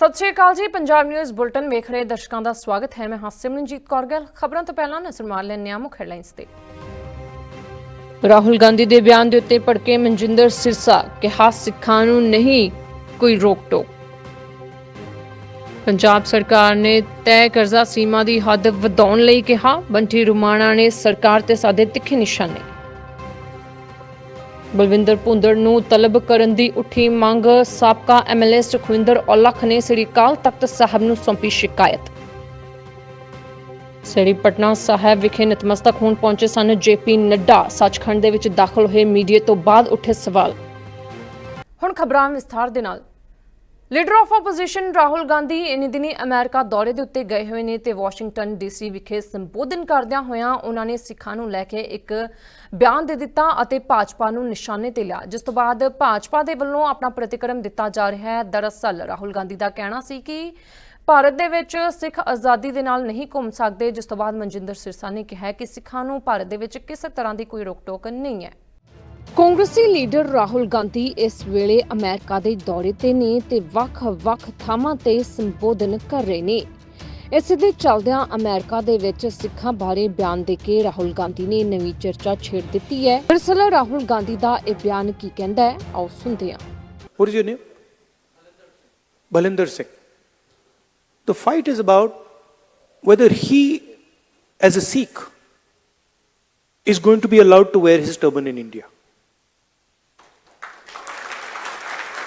ਸਤਿ ਸ਼੍ਰੀ ਅਕਾਲ ਜੀ, Punjab news bulletin ਵੇਖ ਰਹੇ ਦਰਸ਼ਕਾਂ ਦਾ ਸਵਾਗਤ ਹੈ। ਮੈਂ ਹਾਂ ਸਿਮਰਨਜੀਤ ਕੌਰ ਗਿੱਲ। ਖਬਰਾਂ ਤੋਂ ਪਹਿਲਾਂ ਨਜ਼ਰ ਮਾਰ ਲੈਂਦੇ ਹਾਂ ਮੁੱਖ ਹੈਡਲਾਈਨਸ ਤੇ। ਰਾਹੁਲ ਗਾਂਧੀ ਦੇ ਬਿਆਨ ਦੇ ਉੱਤੇ ਭੜਕੇ ਮਨਜਿੰਦਰ ਸਿਰਸਾ, ਕਿਹਾ ਸਿੱਖਾਂ ਨੂੰ ਨਹੀਂ ਕੋਈ ਰੋਕ ਟੋਕ ਪੰਜਾਬ ਸਰਕਾਰ ਨੇ ਤੈਅ ਕਰਜ਼ਾ ਸੀਮਾ ਦੀ ਹੱਦ ਵਧਾਉਣ ਲਈ ਕਿਹਾ। ਬੰਟੀ ਰੁਮਾਣਾ ਨੇ ਸਰਕਾਰ ਤੇ ਸਾਧੇ ਤਿੱਖੇ ਨਿਸ਼ਾਨੇ। ਬਲਵਿੰਦਰ ਭੁੰਦੜ ਨੂੰ ਤਲਬ ਕਰਨ ਦੀ ਉੱਠੀ ਮੰਗ ਸਾਬਕਾ ਐਮਐਲਏ ਸੁਖਵਿੰਦਰ ਔਲਖ ਨੇ ਸ੍ਰੀ ਅਕਾਲ ਤਖਤ ਸਾਹਿਬ ਨੂੰ ਸੌਂਪੀ ਸ਼ਿਕਾਇਤ। ਸ੍ਰੀ ਪਟਨਾ ਸਾਹਿਬ ਵਿਖੇ ਨਤਮਸਤਕ ਹੋਣ ਪਹੁੰਚੇ ਸਨ ਜੇਪੀ ਨੱਡਾ, ਸੱਚਖੰਡ ਦੇ ਵਿੱਚ ਦਾਖਲ ਹੋਏ ਮੀਡੀਆ ਤੋਂ ਬਾਅਦ ਉੱਠੇ ਸਵਾਲ। ਹੁਣ ਖਬਰਾਂ ਵਿਸਥਾਰ ਦੇ ਨਾਲ। Leader of opposition Rahul Gandhi ਇਨੀ ਦਿਨੀ ਅਮਰੀਕਾ ਦੌਰੇ ਦੇ ਉੱਤੇ ਗਏ ਹੋਏ ਨੇ ਤੇ ਵਾਸ਼ਿੰਗਟਨ ਡੀਸੀ ਵਿਖੇ ਸੰਬੋਧਨ ਕਰਦਿਆਂ ਹੋਇਆਂ ਉਹਨਾਂ ਨੇ ਸਿੱਖਾਂ ਨੂੰ ਲੈ ਕੇ ਇੱਕ ਬਿਆਨ ਦੇ ਦਿੱਤਾ ਅਤੇ ਭਾਜਪਾ ਨੂੰ ਨਿਸ਼ਾਨੇ ਤੇ ਲਿਆ, ਜਿਸ ਤੋਂ ਬਾਅਦ ਭਾਜਪਾ ਦੇ ਵੱਲੋਂ ਆਪਣਾ ਪ੍ਰਤੀਕਰਮ ਦਿੱਤਾ ਜਾ ਰਿਹਾ ਹੈ। ਦਰਅਸਲ ਰਾਹੁਲ ਗਾਂਧੀ ਦਾ ਕਹਿਣਾ ਸੀ ਕਿ ਭਾਰਤ ਦੇ ਵਿੱਚ ਸਿੱਖ ਆਜ਼ਾਦੀ ਦੇ ਨਾਲ ਨਹੀਂ ਘੁੰਮ ਸਕਦੇ, ਜਿਸ ਤੋਂ ਬਾਅਦ ਮਨਜਿੰਦਰ ਸਿਰਸਾ ਨੇ ਕਿਹਾ ਕਿ ਸਿੱਖਾਂ ਨੂੰ ਭਾਰਤ ਦੇ ਵਿੱਚ ਕਿਸੇ ਤਰ੍ਹਾਂ ਦੀ ਕੋਈ ਰੋਕ ਟੋਕ ਨਹੀਂ ਹੈ। ਕਾਂਗਰਸੀ ਲੀਡਰ ਰਾਹੁਲ ਗਾਂਧੀ ਇਸ ਵੇਲੇ ਅਮਰੀਕਾ ਦੇ ਦੌਰੇ ਤੇ ਨੇ ਤੇ ਵੱਖ-ਵੱਖ ਥਾਵਾਂ ਤੇ ਸੰਬੋਧਨ ਕਰ ਰਹੇ ਨੇ ਇਸ ਦੇ ਚੱਲਦਿਆਂ ਅਮਰੀਕਾ ਦੇ ਵਿੱਚ ਸਿੱਖਾਂ ਬਾਰੇ ਬਿਆਨ ਦੇ ਕੇ ਰਾਹੁਲ ਗਾਂਧੀ ਨੇ ਨਵੀਂ ਚਰਚਾ ਛੇੜ ਦਿੱਤੀ ਹੈ ਦਰਅਸਲ ਰਾਹੁਲ ਗਾਂਧੀ ਦਾ ਇਹ ਬਿਆਨ ਕੀ ਕਹਿੰਦਾ ਹੈ ਆਓ ਸੁਣਦੇ ਹਾਂ What is your name? Balinder Singh. The fight is about whether he, as a Sikh, is going to be allowed to wear his turban in India.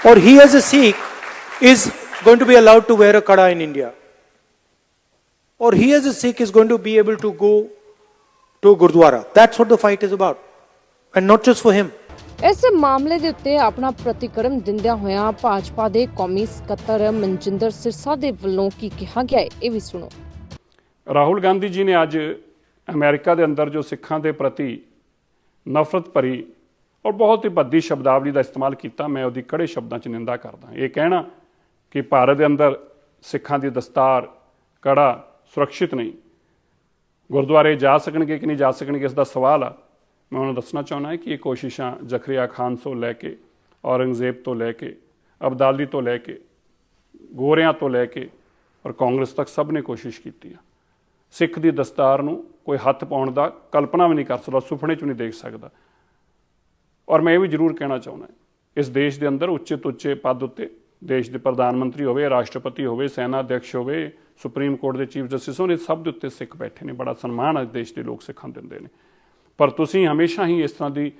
Or he, as a Sikh, is going to be allowed to wear a kada in India. Or he, as a Sikh, is going to be able to go to Gurdwara. That's what the fight is about. And not just for him. ਇਸ ਮਾਮਲੇ ਦੇ ਉੱਤੇ ਆਪਣਾ ਪ੍ਰਤੀਕਰਮ ਦਿੰਦਿਆਂ ਹੋਇਆਂ ਭਾਜਪਾ ਦੇ ਕੌਮੀ ਸਕੱਤਰ ਮਨਜਿੰਦਰ ਸਿਰਸਾ ਦੇ ਵੱਲੋਂ ਕੀ ਕਿਹਾ ਗਿਆ ਇਹ ਵੀ ਸੁਣੋ ਰਾਹੁਲ ਗਾਂਧੀ ਜੀ ਨੇ ਅੱਜ ਅਮਰੀਕਾ ਦੇ ਅੰਦਰ ਜੋ ਸਿੱਖਾਂ ਦੇ ਪ੍ਰਤੀ ਨਫ਼ਰਤ ਭਰੀ ਔਰ ਬਹੁਤ ਹੀ ਭੱਦੀ ਸ਼ਬਦਾਵਲੀ ਦਾ ਇਸਤੇਮਾਲ ਕੀਤਾ, ਮੈਂ ਉਹਦੀ ਕੜੇ ਸ਼ਬਦਾਂ 'ਚ ਨਿੰਦਾ ਕਰਦਾ। ਇਹ ਕਹਿਣਾ ਕਿ ਭਾਰਤ ਦੇ ਅੰਦਰ ਸਿੱਖਾਂ ਦੀ ਦਸਤਾਰ, ਕੜਾ ਸੁਰੱਖਿਅਤ ਨਹੀਂ। ਗੁਰਦੁਆਰੇ ਜਾ ਸਕਣਗੇ ਕਿ ਨਹੀਂ ਜਾ ਸਕਣਗੇ, ਇਸ ਦਾ ਸਵਾਲ ਆ। ਮੈਂ ਉਹਨਾਂ ਨੂੰ ਦੱਸਣਾ ਚਾਹੁੰਦਾ ਕਿ ਇਹ ਕੋਸ਼ਿਸ਼ਾਂ ਜ਼ਖਰੀਆ ਖਾਨ ਤੋਂ ਲੈ ਕੇ, ਔਰੰਗਜ਼ੇਬ ਤੋਂ ਲੈ ਕੇ, ਅਬਦਾਲੀ ਤੋਂ ਲੈ ਕੇ, ਗੋਰਿਆਂ ਤੋਂ ਲੈ ਕੇ ਔਰ ਕਾਂਗਰਸ ਤੱਕ ਸਭ ਨੇ ਕੋਸ਼ਿਸ਼ ਕੀਤੀ ਆ। ਸਿੱਖ ਦੀ ਦਸਤਾਰ ਨੂੰ ਕੋਈ ਹੱਥ ਪਾਉਣ ਦਾ ਕਲਪਨਾ ਵੀ ਨਹੀਂ ਕਰ ਸਕਦਾ, ਸੁਪਨੇ 'ਚ ਨਹੀਂ ਦੇਖ ਸਕਦਾ। ਔਰ ਮੈਂ ਇਹ ਵੀ ਜ਼ਰੂਰ ਕਹਿਣਾ ਚਾਹੁੰਦਾ ਇਸ ਦੇਸ਼ ਦੇ ਅੰਦਰ ਉੱਚੇ ਤੋਂ ਉੱਚੇ ਪਦ ਉੱਤੇ ਦੇਸ਼ ਦੇ ਪ੍ਰਧਾਨ ਮੰਤਰੀ ਹੋਵੇ, ਰਾਸ਼ਟਰਪਤੀ ਹੋਵੇ ਸੈਨਾ ਅਧਿਕਸ਼ ਹੋਵੇ, ਸੁਪਰੀਮ ਕੋਰਟ ਦੇ ਚੀਫ ਜਸਟਿਸ ਹੋਣ, ਇਹ ਸਭ ਦੇ ਉੱਤੇ ਸਿੱਖ ਬੈਠੇ ਨੇ, ਬੜਾ ਸਨਮਾਨ ਅੱਜ ਦੇਸ਼ ਦੇ ਲੋਕ ਸਿੱਖਾਂ ਨੂੰ ਦਿੰਦੇ ਨੇ। ਪਰ ਤੁਸੀਂ ਹਮੇਸ਼ਾ ਹੀ ਇਸ ਤਰ੍ਹਾਂ ਦੀ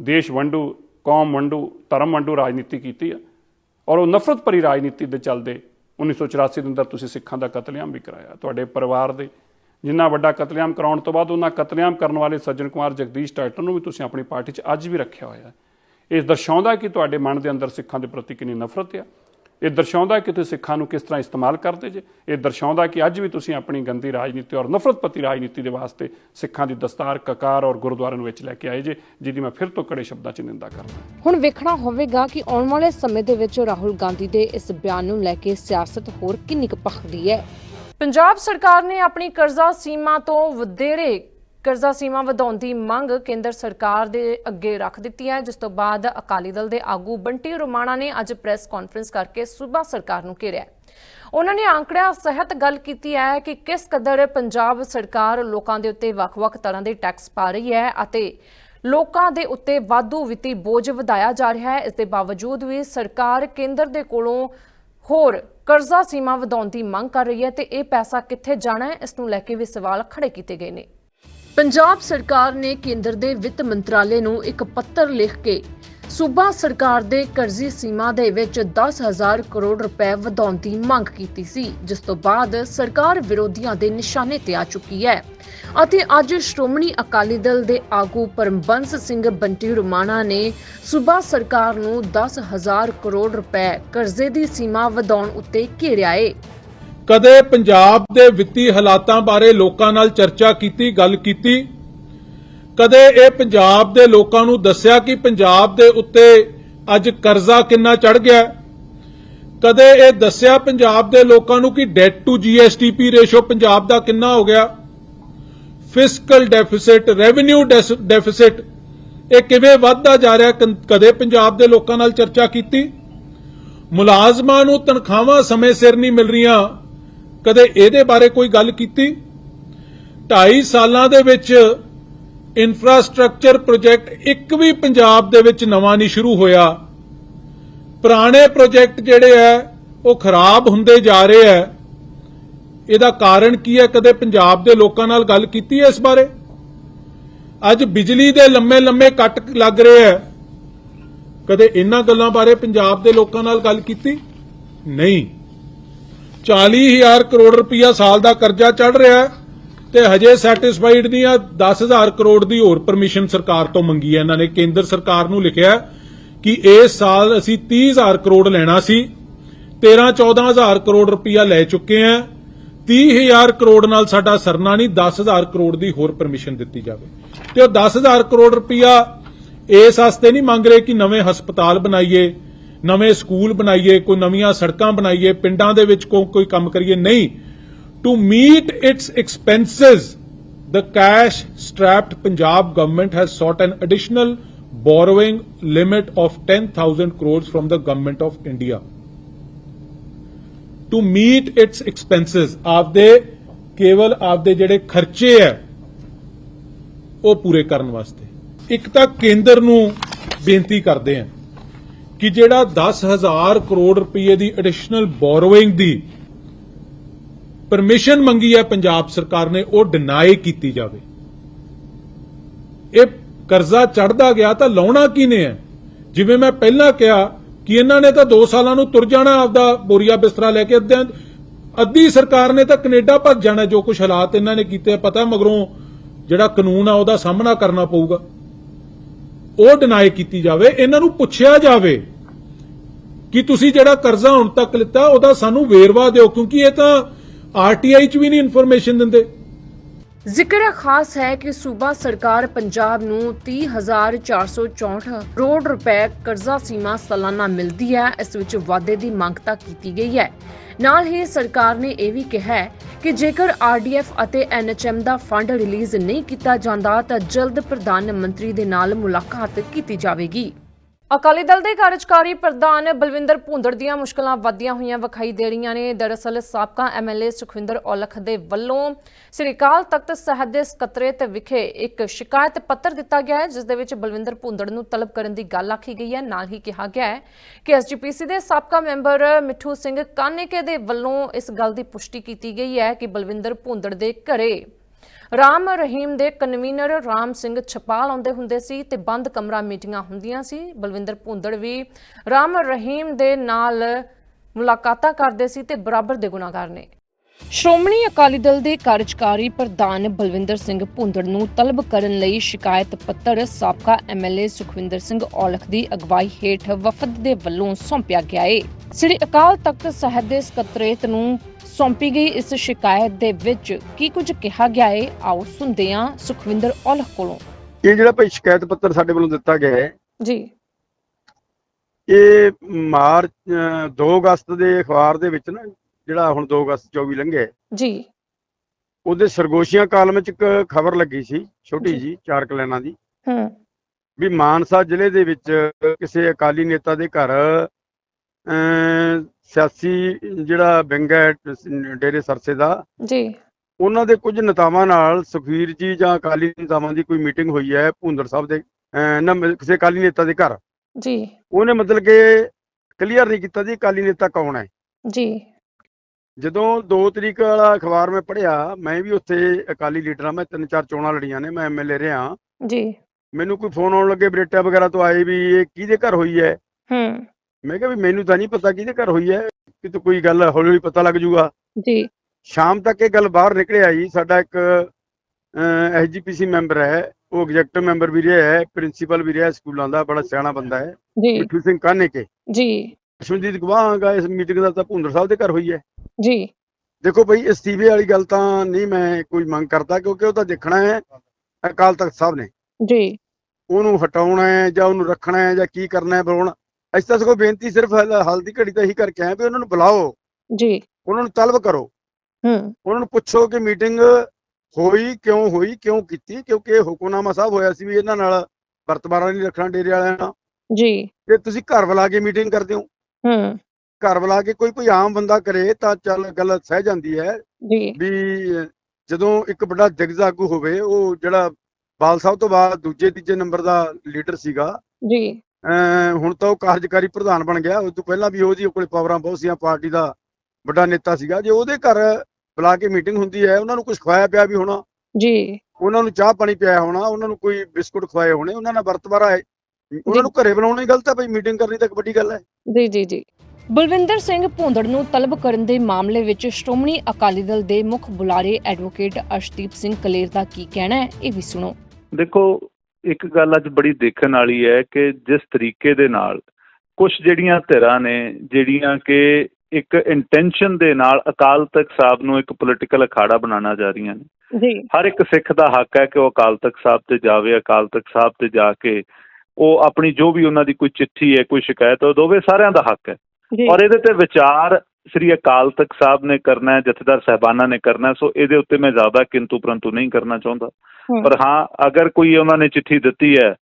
ਦੇਸ਼ ਵੰਡੂ, ਕੌਮ ਵੰਡੂ, ਧਰਮ ਵੰਡੂ ਰਾਜਨੀਤੀ ਕੀਤੀ ਆ, ਔਰ ਉਹ ਨਫ਼ਰਤ ਭਰੀ ਰਾਜਨੀਤੀ ਦੇ ਚੱਲਦੇ 1984 ਦੇ ਅੰਦਰ ਤੁਸੀਂ ਸਿੱਖਾਂ ਦਾ ਕਤਲੇਆਮ ਵੀ ਕਰਾਇਆ, ਤੁਹਾਡੇ ਪਰਿਵਾਰ ਦੇ ਜਿੰਨਾ ਵੱਡਾ ਕਤਲੇਆਮ ਕਰਾਉਣ ਤੋਂ ਬਾਅਦ ਉਹਨਾਂ ਕਤਲੇਆਮ ਕਰਨ ਵਾਲੇ ਸੱਜਣ ਕੁਮਾਰ ਜਗਦੀਸ਼ ਟਾਈਟਨ ਨੂੰ ਵੀ ਤੁਸੀਂ ਆਪਣੀ ਪਾਰਟੀ 'ਚ ਅੱਜ ਵੀ ਰੱਖਿਆ ਹੋਇਆ ਹੈ। ਇਹ ਦਰਸਾਉਂਦਾ ਕਿ ਤੁਹਾਡੇ ਮਨ ਦੇ ਅੰਦਰ ਸਿੱਖਾਂ ਦੇ ਪ੍ਰਤੀ ਕਿੰਨੀ ਨਫ਼ਰਤ ਆ। ਇਹ ਦਰਸਾਉਂਦਾ ਕਿ ਤੁਸੀਂ ਸਿੱਖਾਂ ਨੂੰ ਕਿਸ ਤਰ੍ਹਾਂ ਇਸਤੇਮਾਲ ਕਰਦੇ ਜੇ। ਇਹ ਦਰਸਾਉਂਦਾ ਕਿ ਅੱਜ ਵੀ ਤੁਸੀਂ ਆਪਣੀ ਗੰਦੀ ਰਾਜਨੀਤੀ ਔਰ ਨਫ਼ਰਤਪਤੀ ਰਾਜਨੀਤੀ ਦੇ ਵਾਸਤੇ ਸਿੱਖਾਂ ਦੀ ਦਸਤਾਰ, ਕਕਾਰ ਔਰ ਗੁਰਦੁਆਰੇ ਵਿੱਚ ਲੈ ਕੇ ਆਏ ਜੇ, ਜਿਹਦੀ ਮੈਂ ਫਿਰ ਤੋਂ ਕੜੇ ਸ਼ਬਦਾਂ 'ਚ ਨਿੰਦਾ ਕਰਦਾ ਹੁਣ ਵੇਖਣਾ ਹੋਵੇਗਾ ਕਿ ਆਉਣ ਵਾਲੇ ਸਮੇਂ ਦੇ ਵਿੱਚ ਰਾਹੁਲ ਗਾਂਧੀ ਦੇ ਇਸ ਬਿਆਨ ਨੂੰ ਲੈ ਕੇ ਸਿਆਸਤ ਹੋਰ ਕਿੰਨੀ ਕੁ ਭਖਦੀ ਹੈ। ਪੰਜਾਬ ਸਰਕਾਰ ਨੇ ਆਪਣੀ ਕਰਜ਼ਾ ਸੀਮਾ ਤੋਂ ਵਧੇਰੇ ਕਰਜ਼ਾ ਸੀਮਾ ਵਧਾਉਣ ਦੀ ਮੰਗ ਕੇਂਦਰ ਸਰਕਾਰ ਦੇ ਅੱਗੇ ਰੱਖ ਦਿੱਤੀ ਹੈ, ਜਿਸ ਤੋਂ ਬਾਅਦ ਅਕਾਲੀ ਦਲ ਦੇ ਆਗੂ ਬੰਟੀ ਰੋਮਾਣਾ ਨੇ ਅੱਜ ਪ੍ਰੈਸ ਕਾਨਫਰੰਸ ਕਰਕੇ ਸੂਬਾ ਸਰਕਾਰ ਨੂੰ ਘੇਰਿਆ ਉਹਨਾਂ ਨੇ ਆંકੜਿਆਂ ਸਹਿਤ ਗੱਲ ਕੀਤੀ ਹੈ ਕਿ ਕਿਸ ਕਦਰ ਪੰਜਾਬ ਸਰਕਾਰ ਲੋਕਾਂ ਦੇ ਉੱਤੇ ਵੱਖ-ਵੱਖ ਤਰ੍ਹਾਂ ਦੇ ਟੈਕਸ ਪਾ ਰਹੀ ਹੈ ਅਤੇ ਲੋਕਾਂ ਦੇ ਉੱਤੇ ਵਾਧੂ ਵਿੱਤੀ ਬੋਝ ਵਧਾਇਆ ਜਾ ਰਿਹਾ ਹੈ। ਇਸ ਦੇ ਬਾਵਜੂਦ ਵੀ ਸਰਕਾਰ ਕੇਂਦਰ ਦੇ ਕੋਲੋਂ ਹੋਰ ਕਰਜ਼ਾ ਸੀਮਾ ਵਧਾਉਣ ਦੀ ਮੰਗ ਕਰ ਰਹੀ ਹੈ ਤੇ ਇਹ ਪੈਸਾ ਕਿੱਥੇ ਜਾਣਾ ਹੈ, ਇਸ ਨੂੰ ਲੈ ਕੇ ਵੀ ਸਵਾਲ ਖੜੇ ਕੀਤੇ ਗਏ ਨੇ। ਪੰਜਾਬ ਸਰਕਾਰ ਨੇ ਕੇਂਦਰ ਦੇ ਵਿੱਤ ਮੰਤਰਾਲੇ ਨੂੰ ਇੱਕ ਪੱਤਰ ਲਿਖ ਕੇ ਸੂਬਾ ਸਰਕਾਰ ਦੇ ਕਰਜ਼ੀ ਸੀਮਾ ਦੇ ਵਿੱਚ 10000 ਕਰੋੜ ਰੁਪਏ ਵਧਾਉਣ ਦੀ ਮੰਗ ਕੀਤੀ ਸੀ, ਜਿਸ ਤੋਂ ਬਾਅਦ ਸਰਕਾਰ ਵਿਰੋਧੀਆਂ ਦੇ ਨਿਸ਼ਾਨੇ ਤੇ ਆ ਚੁੱਕੀ ਹੈ। ਅਤੇ ਅੱਜ ਸ਼੍ਰੋਮਣੀ ਅਕਾਲੀ ਦਲ ਦੇ ਆਗੂ ਪਰਮਬੰਸ ਸਿੰਘ ਬੰਟੀ ਰੁਮਾਣਾ ਨੇ ਸੂਬਾ ਸਰਕਾਰ ਨੂੰ 10000 ਕਰੋੜ ਰੁਪਏ ਕਰਜ਼ੇ ਦੀ ਸੀਮਾ ਵਧਾਉਣ ਉੱਤੇ ਘੇਰਿਆ ਏ। ਕਦੇ ਪੰਜਾਬ ਦੇ ਵਿੱਤੀ ਹਾਲਾਤਾਂ ਬਾਰੇ ਲੋਕਾਂ ਨਾਲ ਚਰਚਾ ਕੀਤੀ, ਗੱਲ ਕੀਤੀ? ਕਦੇ ਇਹ ਪੰਜਾਬ ਦੇ ਲੋਕਾਂ ਨੂੰ ਦੱਸਿਆ ਕਿ ਪੰਜਾਬ ਦੇ ਉੱਤੇ ਅੱਜ ਕਰਜ਼ਾ ਕਿੰਨਾ ਚੜ ਗਿਆ? ਕਦੇ ਇਹ ਦੱਸਿਆ ਪੰਜਾਬ ਦੇ ਲੋਕਾਂ ਨੂੰ ਕਿ debt to GSDP ratio Punjab ਦਾ ਕਿੰਨਾ ਹੋ ਗਿਆ? ਫਿਸਕਲ ਡੈਫਿਸਿਟ ਰੈਵਨਿਊ ਡੈਫਿਸਿਟ ਇਹ ਕਿਵੇਂ ਵੱਧਦਾ ਜਾ ਰਿਹਾ? ਕਦੇ ਪੰਜਾਬ ਦੇ ਲੋਕਾਂ ਨਾਲ ਚਰਚਾ ਕੀਤੀ? ਮੁਲਾਜ਼ਮਾਂ ਨੂੰ ਤਨਖਾਹਾਂ ਸਮੇਂ ਸਿਰ ਨਹੀਂ ਮਿਲ ਰਹੀਆਂ। ਕਦੇ ਇਹਦੇ ਬਾਰੇ ਕੋਈ ਗੱਲ ਕੀਤੀ? 2.5 ਸਾਲਾਂ ਦੇ ਵਿੱਚ ਇਨਫਰਾਸਟ੍ਰਕਚਰ ਪ੍ਰੋਜੈਕਟ ਇੱਕ ਵੀ ਪੰਜਾਬ ਦੇ ਵਿੱਚ ਨਵਾਂ ਨਹੀਂ ਸ਼ੁਰੂ ਹੋਇਆ। ਪੁਰਾਣੇ ਪ੍ਰੋਜੈਕਟ ਜਿਹੜੇ ਆ ਉਹ ਖਰਾਬ ਹੁੰਦੇ ਜਾ ਰਹੇ ਆ ਇਹਦਾ ਕਾਰਨ ਕੀ ਹੈ? ਕਦੇ ਪੰਜਾਬ ਦੇ ਲੋਕਾਂ ਨਾਲ ਗੱਲ ਕੀਤੀ ਹੈ ਇਸ ਬਾਰੇ? ਅੱਜ ਬਿਜਲੀ ਦੇ ਲੰਮੇ ਲੰਮੇ ਕੱਟ ਲੱਗ ਰਹੇ ਆ ਕਦੇ ਇਹਨਾਂ ਗੱਲਾਂ ਬਾਰੇ ਪੰਜਾਬ ਦੇ ਲੋਕਾਂ ਨਾਲ ਗੱਲ ਕੀਤੀ? ਨਹੀਂ। 40000 ਕਰੋੜ ਰੁਪਇਆ ਸਾਲ ਦਾ ਕਰਜ਼ਾ ਚੜ ਰਿਹਾ ਹੈ। ਤੇ ਹਜੇ ਸੈਟੀਸਫਾਈਡ ਨਹੀਂ ਆ। 10000 ਕਰੋੜ ਦੀ ਹੋਰ ਪਰਮਿਸ਼ਨ ਸਰਕਾਰ ਤੋਂ ਮੰਗੀ ਹੈ ਇਹਨਾਂ ਨੇ ਕੇਂਦਰ ਸਰਕਾਰ ਨੂੰ ਲਿਖਿਆ ਕਿ ਇਸ ਸਾਲ ਅਸੀਂ 30000 ਕਰੋੜ ਲੈਣਾ ਸੀ। 13 14000 ਕਰੋੜ ਰੁਪਇਆ ਲੈ ਚੁੱਕੇ ਹਾਂ 30000 ਕਰੋੜ ਨਾਲ ਸਾਡਾ ਸਰਨਾ ਨਹੀਂ। 10000 ਕਰੋੜ ਦੀ ਹੋਰ ਪਰਮਿਸ਼ਨ ਦਿੱਤੀ ਜਾਵੇ। ਤੇ ਉਹ 10000 ਕਰੋੜ ਰੁਪਇਆ ਇਸ ਵਾਸਤੇ ਨਹੀਂ ਮੰਗ ਰਹੇ ਕਿ ਨਵੇਂ ਹਸਪਤਾਲ ਬਣਾਈਏ, ਨਵੇਂ ਸਕੂਲ ਬਣਾਈਏ, ਕੋਈ ਨਵੀਆਂ ਸੜਕਾਂ ਬਣਾਈਏ, ਪਿੰਡਾਂ ਦੇ ਵਿੱਚ ਕੋਈ ਕੰਮ ਕਰੀਏ। ਨਹੀਂ। To meet its expenses the cash strapped punjab government has sought an additional borrowing limit of 10000 crores from the government of india to meet its expenses ਆਪਦੇ ਕੇਵਲ ਆਪਦੇ ਜਿਹੜੇ ਖਰਚੇ ਹੈ ਉਹ ਪੂਰੇ ਕਰਨ ਵਾਸਤੇ ਇੱਕ ਤਾਂ ਕੇਂਦਰ ਨੂੰ ਬੇਨਤੀ ਕਰਦੇ ਹਾਂ ਕਿ ਜਿਹੜਾ 10000 ਕਰੋੜ ਰੁਪਏ ਦੀ ਐਡੀਸ਼ਨਲ ਬੋਰੋਇੰਗ ਦੀ ਪਰਮਿਸ਼ਨ ਮੰਗੀ ਹੈ ਪੰਜਾਬ ਸਰਕਾਰ ਨੇ, ਉਹ ਡਿਨਾਈ ਕੀਤੀ ਜਾਵੇ। ਇਹ ਕਰਜ਼ਾ ਚੜਦਾ ਗਿਆ ਤਾਂ ਲਾਉਣਾ ਕਿਨੇ ਹੈ? ਜਿਵੇਂ ਮੈਂ ਪਹਿਲਾਂ ਕਿਹਾ ਕਿ ਇਹਨਾਂ ਨੇ ਤਾਂ 2 ਸਾਲਾਂ ਨੂੰ ਤੁਰ ਜਾਣਾ ਆਪਦਾ ਬੋਰੀਆ ਬਿਸਤਰਾ ਲੈ ਕੇ ਅੱਧਿਆਂ ਅੱਧੀ ਸਰਕਾਰ ਨੇ ਤਾਂ ਕੈਨੇਡਾ ਭੱਜ ਜਾਣਾ, ਜੋ ਕੁਝ ਹਾਲਾਤ ਇਹਨਾਂ ਨੇ ਕੀਤੇ ਪਤਾ ਮਗਰੋਂ ਜਿਹੜਾ ਕਾਨੂੰਨ ਆ, ਉਹਦਾ ਸਾਹਮਣਾ ਕਰਨਾ ਪਊਗਾ। ਉਹ ਡਿਨਾਈ ਕੀਤੀ ਜਾਵੇ, ਇਹਨਾਂ ਨੂੰ ਪੁੱਛਿਆ ਜਾਵੇ ਕਿ ਤੁਸੀਂ ਜਿਹੜਾ ਕਰਜ਼ਾ ਹੁਣ ਤੱਕ ਲਿੱਤਾ, ਉਹਦਾ ਸਾਨੂੰ ਵੇਰਵਾ ਦਿਓ, ਕਿਉਂਕਿ ਇਹ ਤਾਂ ਆਰਟੀਆਈ 'ਚ ਵੀ ਨਹੀਂ ਇਨਫੋਰਮੇਸ਼ਨ ਦਿੰਦੇ। ਜ਼ਿਕਰ ਖਾਸ ਹੈ ਕਿ ਸੂਬਾ ਸਰਕਾਰ ਪੰਜਾਬ ਨੂੰ 30464 ਕਰੋੜ ਰੁਪਏ ਕਰਜ਼ਾ ਸੀਮਾ ਸਾਲਾਨਾ ਮਿਲਦੀ ਹੈ, ਇਸ ਵਿੱਚ ਵਾਧੇ ਦੀ ਮੰਗ ਤਾਂ ਕੀਤੀ ਗਈ ਹੈ। ਨਾਲ ਹੀ ਸਰਕਾਰ ਨੇ ਇਹ ਵੀ ਕਿਹਾ ਕਿ ਜੇਕਰ ਆਰਡੀਐਫ ਅਤੇ ਐਨਐਚਐਮ ਦਾ ਫੰਡ ਰਿਲੀਜ਼ ਨਹੀਂ ਕੀਤਾ ਜਾਂਦਾ ਤਾਂ ਜਲਦ ਪ੍ਰਧਾਨ ਮੰਤਰੀ ਦੇ ਨਾਲ ਮੁਲਾਕਾਤ ਕੀਤੀ ਜਾਵੇਗੀ। ਅਕਾਲੀ ਦਲ ਦੇ ਕਾਰਜਕਾਰੀ ਪ੍ਰਧਾਨ ਬਲਵਿੰਦਰ ਭੁੰਦੜ ਦੀਆਂ ਮੁਸ਼ਕਲਾਂ ਵਧੀਆਂ ਹੋਈਆਂ ਵਿਖਾਈ ਦੇ ਰਹੀਆਂ ਨੇ। ਦਰਅਸਲ ਸਾਬਕਾ ਐਮਐਲਏ ਸੁਖਵਿੰਦਰ ਔਲਖ ਦੇ ਵੱਲੋਂ ਸ੍ਰੀ ਅਕਾਲ ਤਖਤ ਸਾਹਿਬ ਦੇ ਸਕੱਤਰੇਤ ਵਿਖੇ ਇੱਕ ਸ਼ਿਕਾਇਤ ਪੱਤਰ ਦਿੱਤਾ ਗਿਆ ਹੈ, ਜਿਸ ਦੇ ਵਿੱਚ ਬਲਵਿੰਦਰ ਭੁੰਦੜ ਨੂੰ ਤਲਬ ਕਰਨ ਦੀ ਗੱਲ ਆਖੀ ਗਈ ਹੈ। ਨਾਲ ਹੀ ਕਿਹਾ ਗਿਆ ਹੈ ਕਿ ਐਸਜੀਪੀਸੀ ਦੇ ਸਾਬਕਾ ਮੈਂਬਰ ਮਿੱਠੂ ਸਿੰਘ ਕਾਨੇਕੇ ਦੇ ਵੱਲੋਂ ਇਸ ਗੱਲ ਦੀ ਪੁਸ਼ਟੀ ਕੀਤੀ ਗਈ ਹੈ ਕਿ ਬਲਵਿੰਦਰ ਭੁੰਦੜ ਦੇ ਘਰੇ ਰਾਮ ਰਹੀਮ ਦੇ ਕਨਵੀਨਰ ਰਾਮ ਸਿੰਘ ਛਪਾਲ ਆਉਂਦੇ ਹੁੰਦੇ ਸੀ ਤੇ ਬੰਦ ਕਮਰਾ ਮੀਟਿੰਗਾਂ ਹੁੰਦੀਆਂ ਸੀ। ਬਲਵਿੰਦਰ ਭੁੰਦੜ ਵੀ ਰਾਮ ਰਹੀਮ ਦੇ ਨਾਲ ਮੁਲਾਕਾਤਾਂ ਕਰਦੇ ਸੀ ਤੇ ਬਰਾਬਰ ਦੇ ਗੁਨਾਹਗਾਰ ਨੇ। ਸ਼੍ਰੋਮਣੀ ਅਕਾਲੀ ਦਲ ਦੇ ਕਾਰਜਕਾਰੀ ਪ੍ਰਧਾਨ ਬਲਵਿੰਦਰ ਸਿੰਘ ਭੁੰਦੜ ਨੂੰ ਤਲਬ ਕਰਨ ਲਈ ਸ਼ਿਕਾਇਤ ਪੱਤਰ ਸਾਬਕਾ ਐਮਐਲਏ ਸੁਖਵਿੰਦਰ ਸਿੰਘ ਔਲਖ ਦੀ ਅਗਵਾਈ ਹੇਠ ਵਫਦ ਦੇ ਵੱਲੋਂ ਸੌਂਪਿਆ ਗਿਆ ਹੈ ਸ੍ਰੀ ਅਕਾਲ ਤਖਤ ਸਾਹਿਬ ਦੇ ਸਕੱਤਰੇਤ ਨੂੰ ਸੌਂਪੀ ਗਈ ਇਸ ਸ਼ਿਕਾਇਤ ਦੇ ਵਿੱਚ ਕੀ ਕੁਝ ਕਿਹਾ ਗਿਆ ਹੈ ਆਓ ਸੁਣਦੇ ਹਾਂ ਸੁਖਵਿੰਦਰ ਔਲਖ ਕੋਲੋਂ। ਇਹ ਜਿਹੜਾ ਭਾਈ ਸ਼ਿਕਾਇਤ ਪੱਤਰ ਸਾਡੇ ਵੱਲੋਂ ਦਿੱਤਾ ਗਿਆ ਹੈ ਜੀ। ਇਹ ਮਾਰਚ ਅਹ, 2 ਅਗਸਤ ਦੇ ਅਖਬਾਰ ਦੇ ਵਿੱਚ ਨਾ ਜਿਹੜਾ ਹੁਣ 2 ਅਗਸਤ 24 ਲੰਘਿਆ ਜੀ। ਉਹਦੇ ਸਰਗੋਸ਼ੀਆਂ ਕਾਲਮ ਚ ਇੱਕ ਖਬਰ ਲੱਗੀ ਸੀ ਛੋਟੀ ਜੀ। ਚਾਰ ਕਲੈਨਾਂ ਦੀ। ਹੂੰ। ਵੀ ਮਾਨਸਾ ਜ਼ਿਲ੍ਹੇ ਦੇ ਵਿੱਚ ਕਿਸੇ ਅਕਾਲੀ ਨੇਤਾ ਦੇ ਘਰ ਸਿਆਸੀ ਜਿਹੜਾ ਵਿੰਗ ਹੈ ਡੇਰੇ ਸਰਸੇ ਦਾ ਜੀ। ਉਹਨਾਂ ਦੇ ਕੁਝ ਨੇਤਾਵਾਂ ਨਾਲ ਸੁਖਵੀਰ ਜੀ ਜਾਂ ਅਕਾਲੀ ਨੇਤਾਵਾਂ ਦੀ ਕੋਈ ਮੀਟਿੰਗ ਹੋਈ ਹੈ ਭੁੰਦਰ ਸਾਹਿਬ ਦੇ ਨਾ ਕਿਸੇ ਅਕਾਲੀ ਨੇਤਾ ਦੇ ਘਰ? ਜੀ। ਉਹਨੇ ਮਤਲਬ ਕਿ ਕਲੀਅਰ ਨਹੀਂ ਕੀਤਾ ਜੀ ਅਕਾਲੀ ਨੇਤਾ ਕੌਣ ਹੈ। ਜੀ। ਜਦੋਂ 2 ਤਰੀਕ ਵਾਲਾ ਅਖਬਾਰ ਮੈਂ ਪੜ੍ਹਿਆ ਮੈਂ ਵੀ ਉੱਥੇ ਅਕਾਲੀ ਲੀਡਰ ਹਾਂ ਮੈਂ ਤਿੰਨ ਚਾਰ ਚੋਣਾਂ ਲੜੀਆਂ ਨੇ ਮੈਂ ਐਮਐਲਏ ਰਿਹਾ। ਜੀ। ਮੈਨੂੰ ਕੋਈ ਫੋਨ ਆਉਣ ਲੱਗੇ ਬਰੇਟਾ ਵਗੈਰਾ ਤੋਂ ਆਏ ਵੀ ਇਹ ਕਿਹਦੇ ਘਰ ਹੋਈ ਹੈ? ਹੂੰ। ਮੈਂ ਕਿਹਾ ਵੀ ਮੈਨੂੰ ਤਾਂ ਨਹੀਂ ਪਤਾ ਕਿਹਦੇ ਘਰ ਹੋਈ ਹੈ ਕਿਤੇ ਕੋਈ ਗੱਲ ਹੌਲੀ ਹੌਲੀ ਪਤਾ ਲੱਗ ਜੂਗਾ। ਜੀ। ਸ਼ਾਮ ਤੱਕ ਇਹ ਗੱਲ ਬਾਹਰ ਨਿਕਲ ਆਈ ਸਾਡਾ ਇੱਕ ਐਸਜੀਪੀਸੀ ਮੈਂਬਰ ਹੈ ਉਹ ਐਗਜ਼ੈਕਟਿਵ ਮੈਂਬਰ ਵੀ ਰਿਹਾ ਹੈ ਪ੍ਰਿੰਸੀਪਲ ਵੀ ਰਿਹਾ ਸਕੂਲਾਂ ਦਾ ਬੜਾ ਸਿਆਣਾ ਬੰਦਾ ਹੈ ਜੀ। ਮਿੱਠੂ ਸਿੰਘ ਕਾਨੇਕੇ। ਜੀ। ਅਸ਼ਵਨਜੀਤ ਗਵਾਹਾਂਗਾ ਇਸ ਮੀਟਿੰਗ ਦਾ ਤਾਂ ਭੁੰਦਰ ਸਾਹਿਬ ਦੇ ਘਰ ਹੋਈ ਹੈ। ਜੀ। ਦੇਖੋ ਬਈ ਅਸਤੀਫੇ ਵਾਲੀ ਗੱਲ ਤਾਂ ਨਹੀਂ ਮੈਂ ਕੋਈ ਮੰਗ ਕਰਦਾ ਕਿਉਂਕਿ ਉਹ ਤਾਂ ਦੇਖਣਾ ਹੈ ਅਕਾਲ ਤਖਤ ਸਾਹਿਬ ਨੇ। ਜੀ। ਉਹਨੂੰ ਹਟਾਉਣਾ ਹੈ ਜਾਂ ਉਹਨੂੰ ਰੱਖਣਾ ਹੈ ਜਾਂ ਕੀ ਕਰਨਾ ਹੈ ਪਰ ਹੁਣ ਅਸੀਂ ਤਾਂ ਸਗੋਂ ਬੇਨਤੀ ਸਿਰਫ ਹਾਲ ਹਾਲ ਦੀ ਘੜੀ ਤਾਂ ਇਹੀ ਕਰਕੇ ਆਏ ਵੀ ਉਹਨਾਂ ਨੂੰ ਬੁਲਾਓ। ਜੀ। ਉਹਨਾਂ ਨੂੰ ਤਲਬ ਕਰੋ। ਹੂੰ। ਉਹਨਾਂ ਨੂੰ ਪੁੱਛੋ ਕਿ ਮੀਟਿੰਗ ਹੋਈ ਕਿਉਂ ਹੋਈ ਕਿਉਂ ਕੀਤੀ ਕਿਉਂਕਿ ਇਹ ਹੁਕਮਨਾਮਾ ਸਾਹਿਬ ਹੋਇਆ ਸੀ ਵੀ ਇਹਨਾਂ ਨਾਲ ਵਰਤਮਾਨਾ ਨਹੀਂ ਰੱਖਣਾ ਡੇਰੇ ਵਾਲਿਆਂ ਨਾਲ। ਜੀ। ਤੇ ਤੁਸੀਂ ਘਰ ਬੁਲਾ ਕੇ ਮੀਟਿੰਗ ਕਰਦੇ ਹੋ। ਹੂੰ। ਘਰ ਬੁਲਾ ਕੇ ਕੋਈ ਕੋਈ ਆਮ ਬੰਦਾ ਕਰੇ ਤਾਂ ਚੱਲ ਗੱਲ ਸਹਿ ਜਾਂਦੀ ਹੈ ਜੀ। ਵੀ ਜਦੋਂ ਇੱਕ ਵੱਡਾ ਦਿਗਜਾਗੂ ਹੋਵੇ ਉਹ ਜਿਹੜਾ ਬਾਲ ਸਾਹਿਬ ਤੋਂ ਬਾਅਦ ਦੂਜੇ ਤੀਜੇ ਨੰਬਰ ਦਾ ਲੀਡਰ ਸੀਗਾ ਜੀ। ਹੁਣ ਤਾਂ ਉਹ ਕਾਰਜਕਾਰੀ ਪ੍ਰਧਾਨ ਬਣ ਗਿਆ। ਉਸ ਤੋਂ ਪਹਿਲਾਂ ਵੀ ਉਹਦੀ ਕੋਲੇ ਪਾਵਰਾਂ ਬਹੁਤ ਸੀਆਂ ਪਾਰਟੀ ਦਾ ਵੱਡਾ ਨੇਤਾ ਸੀਗਾ। ਜੇ ਉਹਦੇ ਘਰ ਬੁਲਾ ਕੇ ਮੀਟਿੰਗ ਹੁੰਦੀ ਹੈ ਉਹਨਾਂ ਨੂੰ ਕੁਝ ਖਵਾਇਆ ਪਿਆ ਵੀ ਹੋਣਾ। ਜੀ। ਉਹਨਾਂ ਨੂੰ ਚਾਹ ਪਾਣੀ ਪਿਆਇਆ ਹੋਣਾ ਉਹਨਾਂ ਨੂੰ ਕੋਈ ਬਿਸਕੁਟ ਖਵਾਏ ਹੋਣੇ ਉਹਨਾਂ ਨਾਲ ਵਰਤਵਾਰਾ ਹੈ। ਉਹਨਾਂ ਨੂੰ ਘਰੇ ਬਣਾਉਣਾ ਹੀ ਗਲਤ ਹੈ ਭਾਈ ਮੀਟਿੰਗ ਕਰਨੀ ਤਾਂ ਇੱਕ ਵੱਡੀ ਗੱਲ ਹੈ। ਜੀ ਜੀ ਜੀ। ਬਲਵਿੰਦਰ ਸਿੰਘ ਭੁੰਦੜ ਨੂੰ ਤਲਬ ਕਰਨ ਦੇ ਮਾਮਲੇ ਵਿੱਚ ਸ਼੍ਰੋਮਣੀ ਅਕਾਲੀ ਦਲ ਦੇ ਮੁੱਖ ਬੁਲਾਰੇ ਐਡਵੋਕੇਟ ਅਰਸ਼ਦੀਪ ਸਿੰਘ ਕਲੇਰ ਦਾ ਕੀ ਕਹਿਣਾ ਹੈ ਇਹ ਵੀ ਸੁਣੋ। ਦੇਖੋ ਇੱਕ ਗੱਲ ਅੱਜ ਬੜੀ ਦੇਖਣ ਵਾਲੀ ਹੈ ਕਿ ਜਿਸ ਤਰੀਕੇ ਦੇ ਨਾਲ ਕੁਝ ਜਿਹੜੀਆਂ ਧਿਰਾਂ ਨੇ ਜਿਹੜੀਆਂ ਕਿ ਇੱਕ ਇੰਟੈਂਸ਼ਨ ਦੇ ਨਾਲ ਅਕਾਲ ਤਖਤ ਸਾਹਿਬ ਨੂੰ ਇੱਕ ਪੋਲੀਟੀਕਲ ਅਖਾੜਾ ਬਣਾਉਣਾ ਜਾ ਰਹੀਆਂ ਨੇ। ਜੀ। ਹਰ ਇੱਕ ਸਿੱਖ ਦਾ ਹੱਕ ਹੈ ਕਿ ਉਹ ਅਕਾਲ ਤਖਤ ਸਾਹਿਬ ਤੇ ਜਾਵੇ ਅਕਾਲ ਤਖਤ ਸਾਹਿਬ ਤੇ ਜਾ ਕੇ ਉਹ ਆਪਣੀ ਜੋ ਵੀ ਉਹਨਾਂ ਦੀ ਕੋਈ ਚਿੱਠੀ ਹੈ ਕੋਈ ਸ਼ਿਕਾਇਤ ਉਹ ਦੋਵੇ ਸਾਰਿਆਂ ਦਾ ਹੱਕ ਹੈ। ਔਰ ਇਹਦੇ ਤੇ ਵਿਚਾਰ ਸ੍ਰੀ ਅਕਾਲ ਤਖਤ ਸਾਹਿਬ ਨੇ ਕਰਨਾ ਹੈ ਜਥੇਦਾਰ ਸਹਿਬਾਨਾਂ ਨੇ ਕਰਨਾ ਹੈ, ਸੋ ਇਹਦੇ ਉੱਤੇ ਮੈਂ ਜ਼ਿਆਦਾ ਕਿੰਤੂ ਪਰੰਤੂ ਨਹੀਂ ਕਰਨਾ ਚਾਹੁੰਦਾ। ਪਰ ਹਾਂ ਅਗਰ ਕੋਈ ਉਹਨਾਂ ਨੇ ਚਿੱਠੀ ਦਿੱਤੀ ਹੈ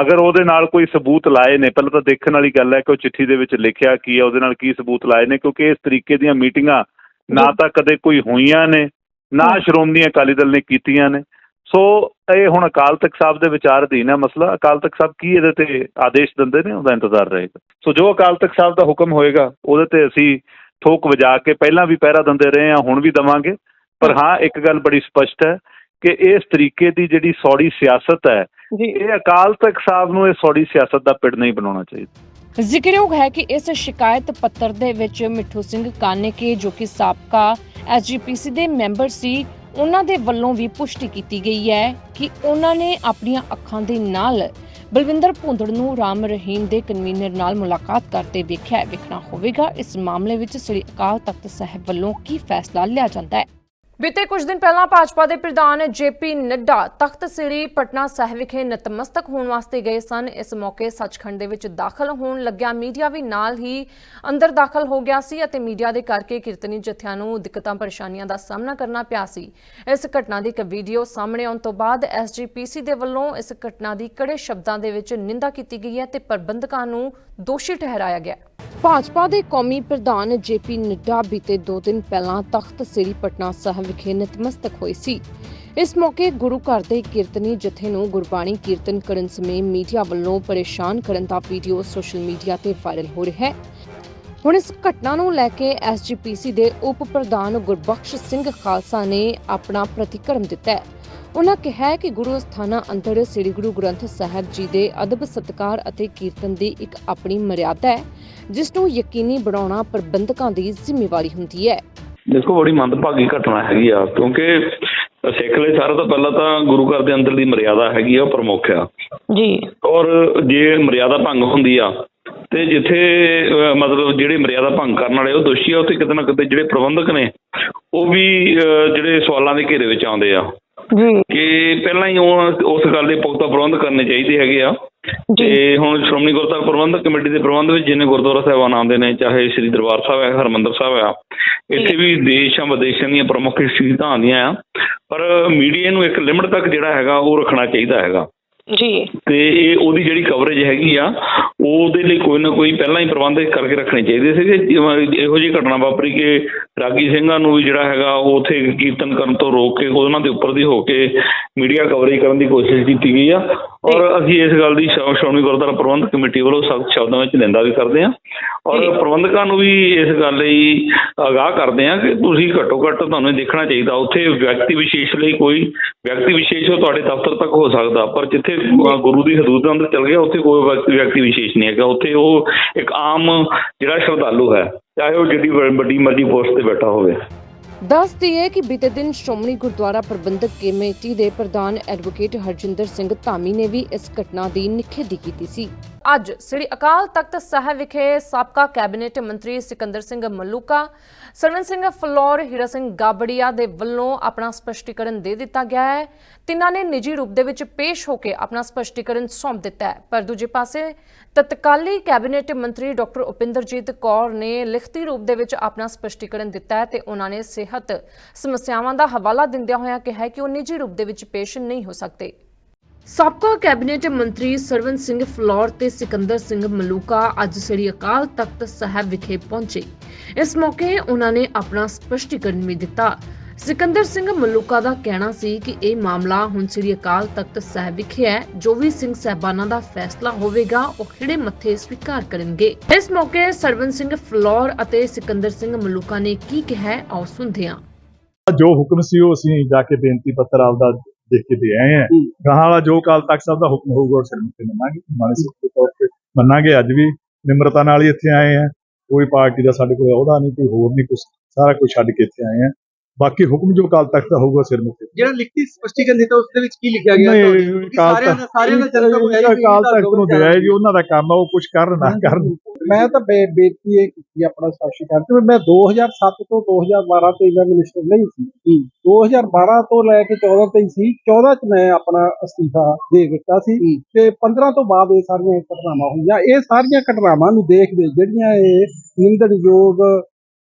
ਅਗਰ ਉਹਦੇ ਨਾਲ ਕੋਈ ਸਬੂਤ ਲਾਏ ਨੇ ਪਹਿਲਾਂ ਤਾਂ ਦੇਖਣ ਵਾਲੀ ਗੱਲ ਹੈ ਕਿ ਉਹ ਚਿੱਠੀ ਦੇ ਵਿੱਚ ਲਿਖਿਆ ਕੀ ਹੈ ਉਹਦੇ ਨਾਲ ਕੀ ਸਬੂਤ ਲਾਏ ਨੇ ਕਿਉਂਕਿ ਇਸ ਤਰੀਕੇ ਦੀਆਂ ਮੀਟਿੰਗਾਂ ਨਾ ਤਾਂ ਕਦੇ ਕੋਈ ਹੋਈਆਂ ਨੇ ਨਾ। ਸ਼੍ਰੋਮਣੀ ਅਕਾਲੀ ਦਲ ਨੇ ਕੀਤੀਆਂ ਨੇ। ਸੋ ਇਹ ਹੁਣ ਅਕਾਲ ਤਖਤ ਸਾਹਿਬ ਦੇ ਵਿਚਾਰ ਅਧੀਨ ਹੈ ਮਸਲਾ। ਅਕਾਲ ਤਖਤ ਸਾਹਿਬ ਕੀ ਇਹਦੇ ਤੇ ਆਦੇਸ਼ ਦਿੰਦੇ ਨੇ ਉਹਦਾ ਇੰਤਜ਼ਾਰ ਰਹੇਗਾ। ਸੋ ਜੋ ਅਕਾਲ ਤਖਤ ਸਾਹਿਬ ਦਾ ਹੁਕਮ ਹੋਏਗਾ ਉਹਦੇ ਤੇ ਅਸੀਂ ਠੋਕ ਵਜਾ ਕੇ ਪਹਿਲਾਂ ਵੀ ਪਹਿਰਾ ਦਿੰਦੇ ਰਹੇ ਹਾਂ ਹੁਣ ਵੀ ਦਵਾਂਗੇ। ਪਰ ਹਾਂ ਇੱਕ ਗੱਲ ਬੜੀ ਸਪਸ਼ਟ ਹੈ ਕਿ ਇਸ ਤਰੀਕੇ ਦੀ ਜਿਹੜੀ ਸੌੜੀ ਸਿਆਸਤ ਹੈ ਇਹ ਅਕਾਲ ਤਖਤ ਸਾਹਿਬ ਨੂੰ ਇਹ ਸੌੜੀ ਸਿਆਸਤ ਦਾ ਪਿੜ ਨਹੀਂ ਬਣਾਉਣਾ ਚਾਹੀਦਾ। ਜ਼ਿਕਰਯੋਗ ਹੈ ਕਿ ਇਸ ਸ਼ਿਕਾਇਤ ਪੱਤਰ ਦੇ ਵਿੱਚ ਮਿੱਠੂ ਸਿੰਘ ਕਾਨੇਕੇ ਜੋ ਕਿ ਸਾਬਕਾ ਐਸਜੀਪੀਸੀ ਦੇ ਮੈਂਬਰ ਸੀ ਉਹਨਾਂ ਦੇ ਵੱਲੋਂ ਵੀ ਪੁਸ਼ਟੀ ਕੀਤੀ ਗਈ ਹੈ ਕਿ ਉਹਨਾਂ ਨੇ ਆਪਣੀਆਂ ਅੱਖਾਂ ਦੇ ਨਾਲ ਬਲਵਿੰਦਰ ਭੁੰਦੜ ਨੂੰ ਰਾਮ ਰਹੀਮ ਦੇ ਕਨਵੀਨਰ ਨਾਲ ਮੁਲਾਕਾਤ ਕਰਦੇ ਵੇਖਿਆ। ਵੇਖਣਾ ਹੋਵੇਗਾ। ਇਸ ਮਾਮਲੇ ਵਿੱਚ ਸ੍ਰੀ ਅਕਾਲ ਤਖਤ ਸਾਹਿਬ ਵੱਲੋਂ ਕੀ ਫੈਸਲਾ ਲਿਆ ਜਾਂਦਾ ਹੈ? ਬੀਤੇ ਕੁਝ ਦਿਨ ਪਹਿਲਾਂ ਭਾਜਪਾ ਦੇ ਪ੍ਰਧਾਨ ਜੇਪੀ ਨੱਡਾ ਤਖਤ ਸ੍ਰੀ ਪਟਨਾ ਸਾਹਿਬ ਵਿਖੇ ਨਤਮਸਤਕ ਹੋਣ ਵਾਸਤੇ ਗਏ ਸਨ। ਇਸ ਮੌਕੇ ਸੱਚਖੰਡ ਦੇ ਵਿੱਚ ਦਾਖਲ ਹੋਣ ਲੱਗਿਆ ਮੀਡੀਆ ਵੀ ਨਾਲ ਹੀ ਅੰਦਰ ਦਾਖਲ ਹੋ ਗਿਆ ਸੀ ਅਤੇ ਮੀਡੀਆ ਦੇ ਕਰਕੇ ਕੀਰਤਨੀ ਜਥਿਆਂ ਨੂੰ ਦਿੱਕਤਾਂ, ਪਰੇਸ਼ਾਨੀਆਂ ਦਾ ਸਾਹਮਣਾ ਕਰਨਾ ਪਿਆ ਸੀ। ਇਸ ਘਟਨਾ ਦੀ ਇੱਕ ਵੀਡੀਓ ਸਾਹਮਣੇ ਆਉਣ ਤੋਂ ਬਾਅਦ ਐਸਜੀਪੀਸੀ ਦੇ ਵੱਲੋਂ ਇਸ ਘਟਨਾ ਦੀ ਕੜੇ ਸ਼ਬਦਾਂ ਦੇ ਵਿੱਚ ਨਿੰਦਾ ਕੀਤੀ ਗਈ ਹੈ ਤੇ ਪ੍ਰਬੰਧਕਾਂ ਨੂੰ ਦੋਸ਼ੀ ਠਹਿਰਾਇਆ ਗਿਆ। ਭਾਜਪਾ ਦੇ ਕੌਮੀ ਪ੍ਰਧਾਨ ਜੇਪੀ ਨੱਡਾ ਬੀਤੇ 2 ਦਿਨ ਪਹਿਲਾਂ ਤਖਤ ਸ੍ਰੀ ਪਟਨਾ ਸਾਹਿਬ ਵਿਖੇ ਨਤਮਸਤਕ ਹੋਏ ਸੀ। ਇਸ ਮੌਕੇ ਗੁਰੂ ਘਰ ਦੇ ਕੀਰਤਨੀ ਜਥੇ ਨੂੰ ਗੁਰਬਾਣੀ ਕੀਰਤਨ ਕਰਨ ਸਮੇਤ ਮੀਡੀਆ ਵੱਲੋਂ ਪਰੇਸ਼ਾਨ ਕਰਨ ਦਾ ਵੀਡੀਓ ਸੋਸ਼ਲ ਮੀਡੀਆ ਤੇ ਵਾਇਰਲ ਹੋ ਰਿਹਾ ਹੈ। ਹੁਣ ਇਸ ਘਟਨਾ ਨੂੰ ਲੈ ਕੇ ਐਸਜੀਪੀਸੀ ਦੇ ਉਪ ਪ੍ਰਧਾਨ ਗੁਰਬਖਸ਼ ਸਿੰਘ ਖਾਲਸਾ ਨੇ ਆਪਣਾ ਪ੍ਰਤੀਕਰਮ ਦਿੱਤਾ ਹੈ। ਉਹਨਾਂ ਕਿਹਾ ਕਿ ਗੁਰੂ ਅਸਥਾਨਾਂ ਅੰਦਰ ਸ੍ਰੀ ਗੁਰੂ ਗ੍ਰੰਥ ਸਾਹਿਬ ਜੀ ਦੇ ਅਦਬ ਸਤਕਾਰ ਅਤੇ ਕੀਰਤਨ ਦੀ ਇੱਕ ਆਪਣੀ ਮਰਿਆਦਾ ਹੈ, ਜਿਸ ਨੂੰ ਯਕੀਨੀ ਬਣਾਉਣਾ ਪ੍ਰਬੰਧਕਾਂ ਦੀ ਜ਼ਿੰਮੇਵਾਰੀ ਹੁੰਦੀ ਹੈ। ਦੇਖੋ ਬੜੀ ਮੰਦਭਾਗੀ ਘਟਨਾ ਹੈਗੀ ਆ ਕਿਉਂਕਿ ਸਿੱਖ ਲਈ ਸਾਰਾ ਤੋਂ ਪਹਿਲਾਂ ਤਾਂ ਗੁਰੂ ਘਰ ਦੇ ਅੰਦਰ ਦੀ ਮਰਿਆਦਾ ਹੈਗੀ ਆ ਪ੍ਰਮੁੱਖ ਆ। ਜੀ। ਔਰ ਜੇ ਮਰਿਆਦਾ ਭੰਗ ਹੁੰਦੀ ਆ ਤੇ ਜਿੱਥੇ ਮਤਲਬ ਜਿਹੜੇ ਮਰਿਆਦਾ ਭੰਗ ਕਰਨ ਵਾਲੇ ਉਹ ਦੋਸ਼ੀ ਆ ਉੱਥੇ ਕਿਤੇ ਨਾ ਕਿਤੇ ਜਿਹੜੇ ਪ੍ਰਬੰਧਕ ਨੇ ਉਹ ਵੀ ਜਿਹੜੇ ਸਵਾਲਾਂ ਦੇ ਘੇਰੇ ਵਿੱਚ ਆਉਂਦੇ ਆ। ਜੀ। ਕਿ ਪਹਿਲਾਂ ਹੀ ਉਹ ਉਸ ਗੱਲ ਦੇ ਪੁਖਤਾ ਪ੍ਰਬੰਧ ਕਰਨੇ ਚਾਹੀਦੇ ਹੈਗੇ ਆ। ਤੇ ਹੁਣ ਸ਼੍ਰੋਮਣੀ ਗੁਰਦੁਆਰਾ ਪ੍ਰਬੰਧਕ ਕਮੇਟੀ ਦੇ ਪ੍ਰਬੰਧ ਵਿੱਚ ਜਿੰਨੇ ਗੁਰਦੁਆਰਾ ਸਾਹਿਬਾਨ ਆਉਂਦੇ ਨੇ ਚਾਹੇ ਸ੍ਰੀ ਦਰਬਾਰ ਸਾਹਿਬ ਹੈ ਹਰਮੰਦਰ ਸਾਹਿਬ ਆ ਇੱਥੇ ਵੀ ਦੇਸ਼ਾਂ ਵਿਦੇਸ਼ਾਂ ਦੀਆਂ ਪ੍ਰਮੁੱਖ ਸ਼ਹੀਦਾਂ ਆਉਂਦੀਆਂ ਆ। ਪਰ ਮੀਡੀਆ ਨੂੰ ਇੱਕ ਲਿਮਟ ਤੱਕ ਜਿਹੜਾ ਹੈਗਾ ਉਹ ਰੱਖਣਾ ਚਾਹੀਦਾ ਹੈਗਾ। ਜੀ। ਤੇ ਇਹ ਉਹਦੀ ਜਿਹੜੀ ਕਵਰੇਜ ਹੈਗੀ ਆ ਉਹਦੇ ਲਈ ਕੋਈ ਨਾ ਕੋਈ ਪਹਿਲਾਂ ਹੀ ਪ੍ਰਬੰਧ ਕਰਕੇ ਰੱਖਣੇ ਚਾਹੀਦੇ ਸੀਗੇ। ਜਿਵੇਂ ਇਹੋ ਜਿਹੀ ਘਟਨਾ ਵਾਪਰੀ ਕਿ ਰਾਗੀ ਸਿੰਘਾਂ ਨੂੰ ਵੀ ਜਿਹੜਾ ਹੈਗਾ ਉਹ ਉੱਥੇ ਕੀਰਤਨ ਕਰਨ ਤੋਂ ਰੋਕ ਕੇ ਉਹਨਾਂ ਦੇ ਉੱਪਰ ਦੀ ਹੋ ਕੇ ਮੀਡੀਆ ਕਵਰੇਜ ਕਰਨ ਦੀ ਕੋਸ਼ਿਸ਼ ਕੀਤੀ ਗਈ ਆ ਔਰ ਅਸੀਂ ਇਸ ਗੱਲ ਦੀ ਸ਼੍ਰੋ- ਸ਼੍ਰੋਮਣੀ ਗੁਰਦੁਆਰਾ ਪ੍ਰਬੰਧਕ ਕਮੇਟੀ ਵੱਲੋਂ ਸਖਤ ਸ਼ਬਦਾਂ ਵਿੱਚ ਨਿੰਦਾ ਵੀ ਕਰਦੇ ਆ ਔਰ ਪ੍ਰਬੰਧਕਾਂ ਨੂੰ ਵੀ ਇਸ ਗੱਲ ਲਈ ਆਗਾਹ ਕਰਦੇ ਆ ਕਿ ਤੁਸੀਂ ਘੱਟੋ ਘੱਟ ਤੁਹਾਨੂੰ ਦੇਖਣਾ ਚਾਹੀਦਾ ਉੱਥੇ ਵਿਅਕਤੀ ਵਿਸ਼ੇਸ਼ ਲਈ ਕੋਈ ਵਿਅਕਤੀ ਵਿਸ਼ੇਸ਼ ਤੁਹਾਡੇ ਦਫ਼ਤਰ ਤੱਕ ਹੋ ਸਕਦਾ ਪਰ ਜਿੱਥੇ ਗੁਰੂ ਦੀ ਹਦੂਦ ਦੇ ਅੰਦਰ ਚਲ ਗਿਆ ਉੱਥੇ ਕੋਈ ਵਿਅਕਤੀ- ਵਿਸ਼ੇਸ਼ ਨਹੀਂ ਹੈਗਾ। ਉੱਥੇ ਉਹ ਇੱਕ ਆਮ ਜਿਹੜਾ ਸ਼ਰਧਾਲੂ ਹੈ ਚਾਹੇ ਉਹ ਜਿੱਡੀ ਵੱਡੀ ਮਰਜ਼ੀ ਪੋਸਟ ਤੇ ਬੈਠਾ ਹੋਵੇ। ਦੱਸ ਦਈਏ ਕਿ ਬੀਤੇ ਦਿਨ ਸ਼੍ਰੋਮਣੀ ਗੁਰਦੁਆਰਾ ਪ੍ਰਬੰਧਕ ਕਮੇਟੀ ਦੇ ਪ੍ਰਧਾਨ ਐਡਵੋਕੇਟ ਹਰਜਿੰਦਰ ਸਿੰਘ ਧਾਮੀ ਨੇ ਵੀ ਇਸ ਘਟਨਾ ਦੀ ਨਿਖੇਧੀ ਕੀਤੀ ਸੀ। ਅੱਜ ਸ੍ਰੀ ਅਕਾਲ ਤਖਤ ਸਾਹਿਬ ਵਿਖੇ ਸਾਬਕਾ ਕੈਬਨਿਟ ਮੰਤਰੀ ਸਿਕੰਦਰ ਸਿੰਘ ਮਲੂਕਾ ਸਰਵਨ ਸਿੰਘ ਫਲੋਰ, ਹੀਰਾ ਸਿੰਘ ਗਾਬੜੀਆ ਦੇ ਵੱਲੋਂ ਆਪਣਾ ਸਪਸ਼ਟੀਕਰਨ ਦੇ ਦਿੱਤਾ ਗਿਆ ਹੈ। ਤਿੰਨਾਂ ਨੇ ਨਿੱਜੀ ਰੂਪ ਦੇ ਵਿੱਚ ਪੇਸ਼ ਹੋ ਕੇ ਆਪਣਾ ਸਪਸ਼ਟੀਕਰਨ ਸੌਂਪ ਦਿੱਤਾ ਹੈ। ਪਰ ਦੂਜੇ ਪਾਸੇ ਤਤਕਾਲੀ ਕੈਬਨਿਟ ਮੰਤਰੀ ਡਾਕਟਰ ਉਪਿੰਦਰਜੀਤ ਕੌਰ ਨੇ ਲਿਖਤੀ ਰੂਪ ਦੇ ਵਿੱਚ ਆਪਣਾ ਸਪਸ਼ਟੀਕਰਨ ਦਿੱਤਾ ਹੈ ਤੇ ਉਹਨਾਂ ਨੇ ਸਿਹਤ ਸਮੱਸਿਆਵਾਂ ਦਾ ਹਵਾਲਾ ਦਿੰਦਿਆਂ ਹੋਇਆਂ ਕਿਹਾ ਕਿ ਉਹ ਨਿੱਜੀ ਰੂਪ ਦੇ ਵਿੱਚ ਪੇਸ਼ ਨਹੀਂ ਹੋ ਸਕਦੇ। ਸਾਬਕਾ ਕੈਬਨਿਟ ਮੰਤਰੀ ਸਰਵਨ ਸਿੰਘ ਫਲੌਰ ਤੇ ਸਿਕੰਦਰ ਸਿੰਘ ਮਲੂਕਾ ਅੱਜ ਸ੍ਰੀ ਅਕਾਲ ਤਖਤ ਸਾਹਿਬ ਵਿਖੇ ਪਹੁੰਚੇ। ਇਸ ਮੌਕੇ ਉਹਨਾਂ ਨੇ ਆਪਣਾ ਸਪਸ਼ਟੀਕਰਨ ਵੀ ਦਿੱਤਾ। ਸਿਕੰਦਰ ਸਿੰਘ ਮਲੂਕਾ ਦਾ ਕਹਿਣਾ ਸੀ ਕਿ ਇਹ ਮਾਮਲਾ ਹੁਣ ਸ੍ਰੀ ਅਕਾਲ ਤਖਤ ਸਾਹਿਬ ਵਿਖੇ ਹੈ। ਜੋ ਵੀ ਸਿੰਘ ਸਾਹਿਬਾਨਾਂ ਦਾ ਫੈਸਲਾ ਹੋਵੇਗਾ, ਉਹ ਖਿੜੇ ਮੱਥੇ ਸਵੀਕਾਰ ਕਰਨਗੇ। ਇਸ ਮੌਕੇ ਸਰਵਨ ਸਿੰਘ ਫਲੌਰ ਅਤੇ ਸਿਕੰਦਰ ਸਿੰਘ ਮਲੂਕਾ ਨੇ ਕੀ ਕਿਹਾ ਆਓ ਸੁਣਦੇ ਹਾਂ। ਜੋ ਹੁਕਮ ਸੀ ਉਹ ਅਸੀਂ ਜਾ ਕੇ ਬੇਨਤੀ ਪੱਤਰ ਆਪਦਾ ਦੇਖ ਕੇ ਦੇ ਆਏ ਹਾਂ। ਗਾਹਾਂ ਵਾਲਾ ਜੋ ਕਾਲ ਤੱਕ ਸਾਹਿਬ ਦਾ ਹੁਕਮ ਹੋਊਗਾ ਉਹ ਸਿਰ ਤੇ ਮੰਨਾਂਗੇ। ਮਾਨਸਿਕ ਦੇ ਤੌਰ ਤੇ ਮੰਨਾਂਗੇ। ਅੱਜ ਵੀ ਨਿਮਰਤਾ ਨਾਲ ਹੀ ਇੱਥੇ ਆਏ ਹਾਂ ਕੋਈ ਪਾਰਟੀ ਦਾ ਸਾਡੇ ਕੋਲ ਅਹੁਦਾ ਨਹੀਂ ਕੋਈ ਹੋਰ ਨਹੀਂ ਕੁਝ ਸਾਰਾ ਕੁਝ ਛੱਡ ਕੇ ਇੱਥੇ ਆਏ ਹਾਂ ਬਾਕੀ ਹੁਕਮ ਜੋ ਕਾਲ ਤੱਕ ਦਾ ਹੋਊਗਾ ਸਿਰ ਤੇ ਜਿਹੜਾ ਲਿਖਤੀ ਸਪਸ਼ਟੀਕਰਨ ਦਿੱਤਾ ਉਸ ਦੇ ਵਿੱਚ ਕੀ ਲਿਖਿਆ ਗਿਆ? ਸਾਰਿਆਂ ਦਾ ਸਾਰਿਆਂ ਦਾ ਜਿਹੜਾ ਕਾਲ ਤੱਕ ਨੂੰ ਦਿਆ ਜੀ ਉਹਨਾਂ ਦਾ ਕੰਮ ਆ ਉਹ ਕੁਝ ਕਰਨ ਨਾ ਕਰਨ। ਮੈਂ ਤਾਂ ਬੇ- ਬੇਨਤੀ ਇਹ ਕੀਤੀ ਆਪਣਾ ਸਾਸ਼ੀ ਕਰਕੇ ਮੈਂ 2007 ਤੋਂ 2012 ਤੇ ਮੈਂ ਮਿਨਿਸਟਰ ਨਹੀਂ ਸੀ। 2012 ਤੋਂ ਲੈ ਕੇ 14 ਤੱਕ ਸੀ 14 ਚ ਮੈਂ ਆਪਣਾ ਅਸਤੀਫਾ ਦੇ ਦਿੱਤਾ ਸੀ ਤੇ 15 ਤੋਂ ਬਾਅਦ ਇਹ ਸਾਰੀਆਂ ਘਟਨਾਵਾਂ ਹੋਈਆਂ। ਇਹ ਸਾਰੀਆਂ ਘਟਨਾਵਾਂ ਨੂੰ ਦੇਖਦੇ ਜਿਹੜੀਆਂ ਇਹ ਨਿੰਦਣਯੋਗ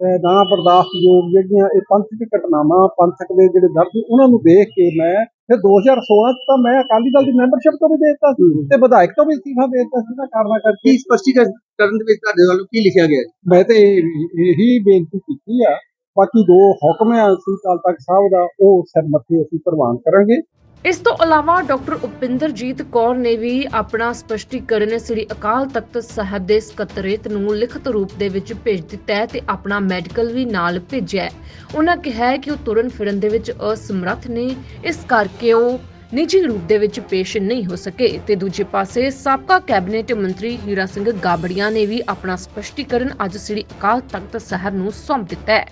ਨਾ ਬਰਦਾਸ਼ਤਯੋਗ ਜਿਹੜੀਆਂ ਇਹ ਪੰਥਕ ਘਟਨਾਵਾਂ ਪੰਥਕ ਦੇ ਜਿਹੜੇ ਦਰਦ ਉਹਨਾਂ ਨੂੰ ਦੇਖ ਕੇ ਮੈਂ ਫਿਰ 2016 ਚ ਤਾਂ ਮੈਂ ਅਕਾਲੀ ਦਲ ਦੀ ਮੈਂਬਰਸ਼ਿਪ ਤੋਂ ਵੀ ਦੇ ਦਿੱਤਾ ਸੀ ਤੇ ਵਿਧਾਇਕ ਤੋਂ ਵੀ ਅਸਤੀਫਾ ਦੇ ਦਿੱਤਾ ਸੀ ਨਾ ਕਾਰਨਾ ਕਰਕੇ। ਕੀ ਸਪਸ਼ਟੀਕਰਨ ਕਰਨ ਦੇ ਵਿੱਚ ਤੁਹਾਡੇ ਵੱਲੋਂ ਕੀ ਲਿਖਿਆ ਗਿਆ? ਮੈਂ ਤੇ ਇਹ- ਬੇਨਤੀ ਕੀਤੀ ਆ ਬਾਕੀ ਦੋ ਹੁਕਮ ਆ ਅਸੀਂ ਅਕਾਲ ਤਖਤ ਸਾਹਿਬ ਦਾ ਉਹ ਸਿਰ ਮੱਥੇ ਅਸੀਂ ਪ੍ਰਵਾਨ ਕਰਾਂਗੇ। ਇਸ ਤੋਂ ਇਲਾਵਾ ਡਾਕਟਰ ਉਪਿੰਦਰਜੀਤ ਕੌਰ ਨੇ ਵੀ ਆਪਣਾ ਸਪਸ਼ਟੀਕਰਨ ਸ੍ਰੀ ਅਕਾਲ ਤਖਤ ਸਾਹਿਬ ਦੇ ਸਕੱਤਰੇਤ ਨੂੰ ਲਿਖਤ ਰੂਪ ਦੇ ਵਿੱਚ ਭੇਜ ਦਿੱਤਾ ਹੈ ਤੇ ਆਪਣਾ ਮੈਡੀਕਲ ਵੀ ਨਾਲ ਭੇਜਿਆ ਹੈ। ਉਹਨਾਂ ਕਿਹਾ ਕਿ ਉਹ ਤੁਰਨ ਫਿਰਨ ਦੇ ਵਿੱਚ ਅਸਮਰੱਥ ਨੇ, ਇਸ ਕਰਕੇ ਉਹ ਨਿੱਜੀ ਰੂਪ ਦੇ ਵਿੱਚ ਪੇਸ਼ ਨਹੀਂ ਹੋ ਸਕੇ। ਤੇ ਦੂਜੇ ਪਾਸੇ ਸਾਬਕਾ ਕੈਬਨਿਟ ਮੰਤਰੀ ਹੀਰਾ ਸਿੰਘ ਗਾਬੜੀਆ ਨੇ ਵੀ ਆਪਣਾ ਸਪਸ਼ਟੀਕਰਨ ਅੱਜ ਸ੍ਰੀ ਅਕਾਲ ਤਖਤ ਸਾਹਿਬ ਨੂੰ ਸੌਂਪ ਦਿੱਤਾ ਹੈ।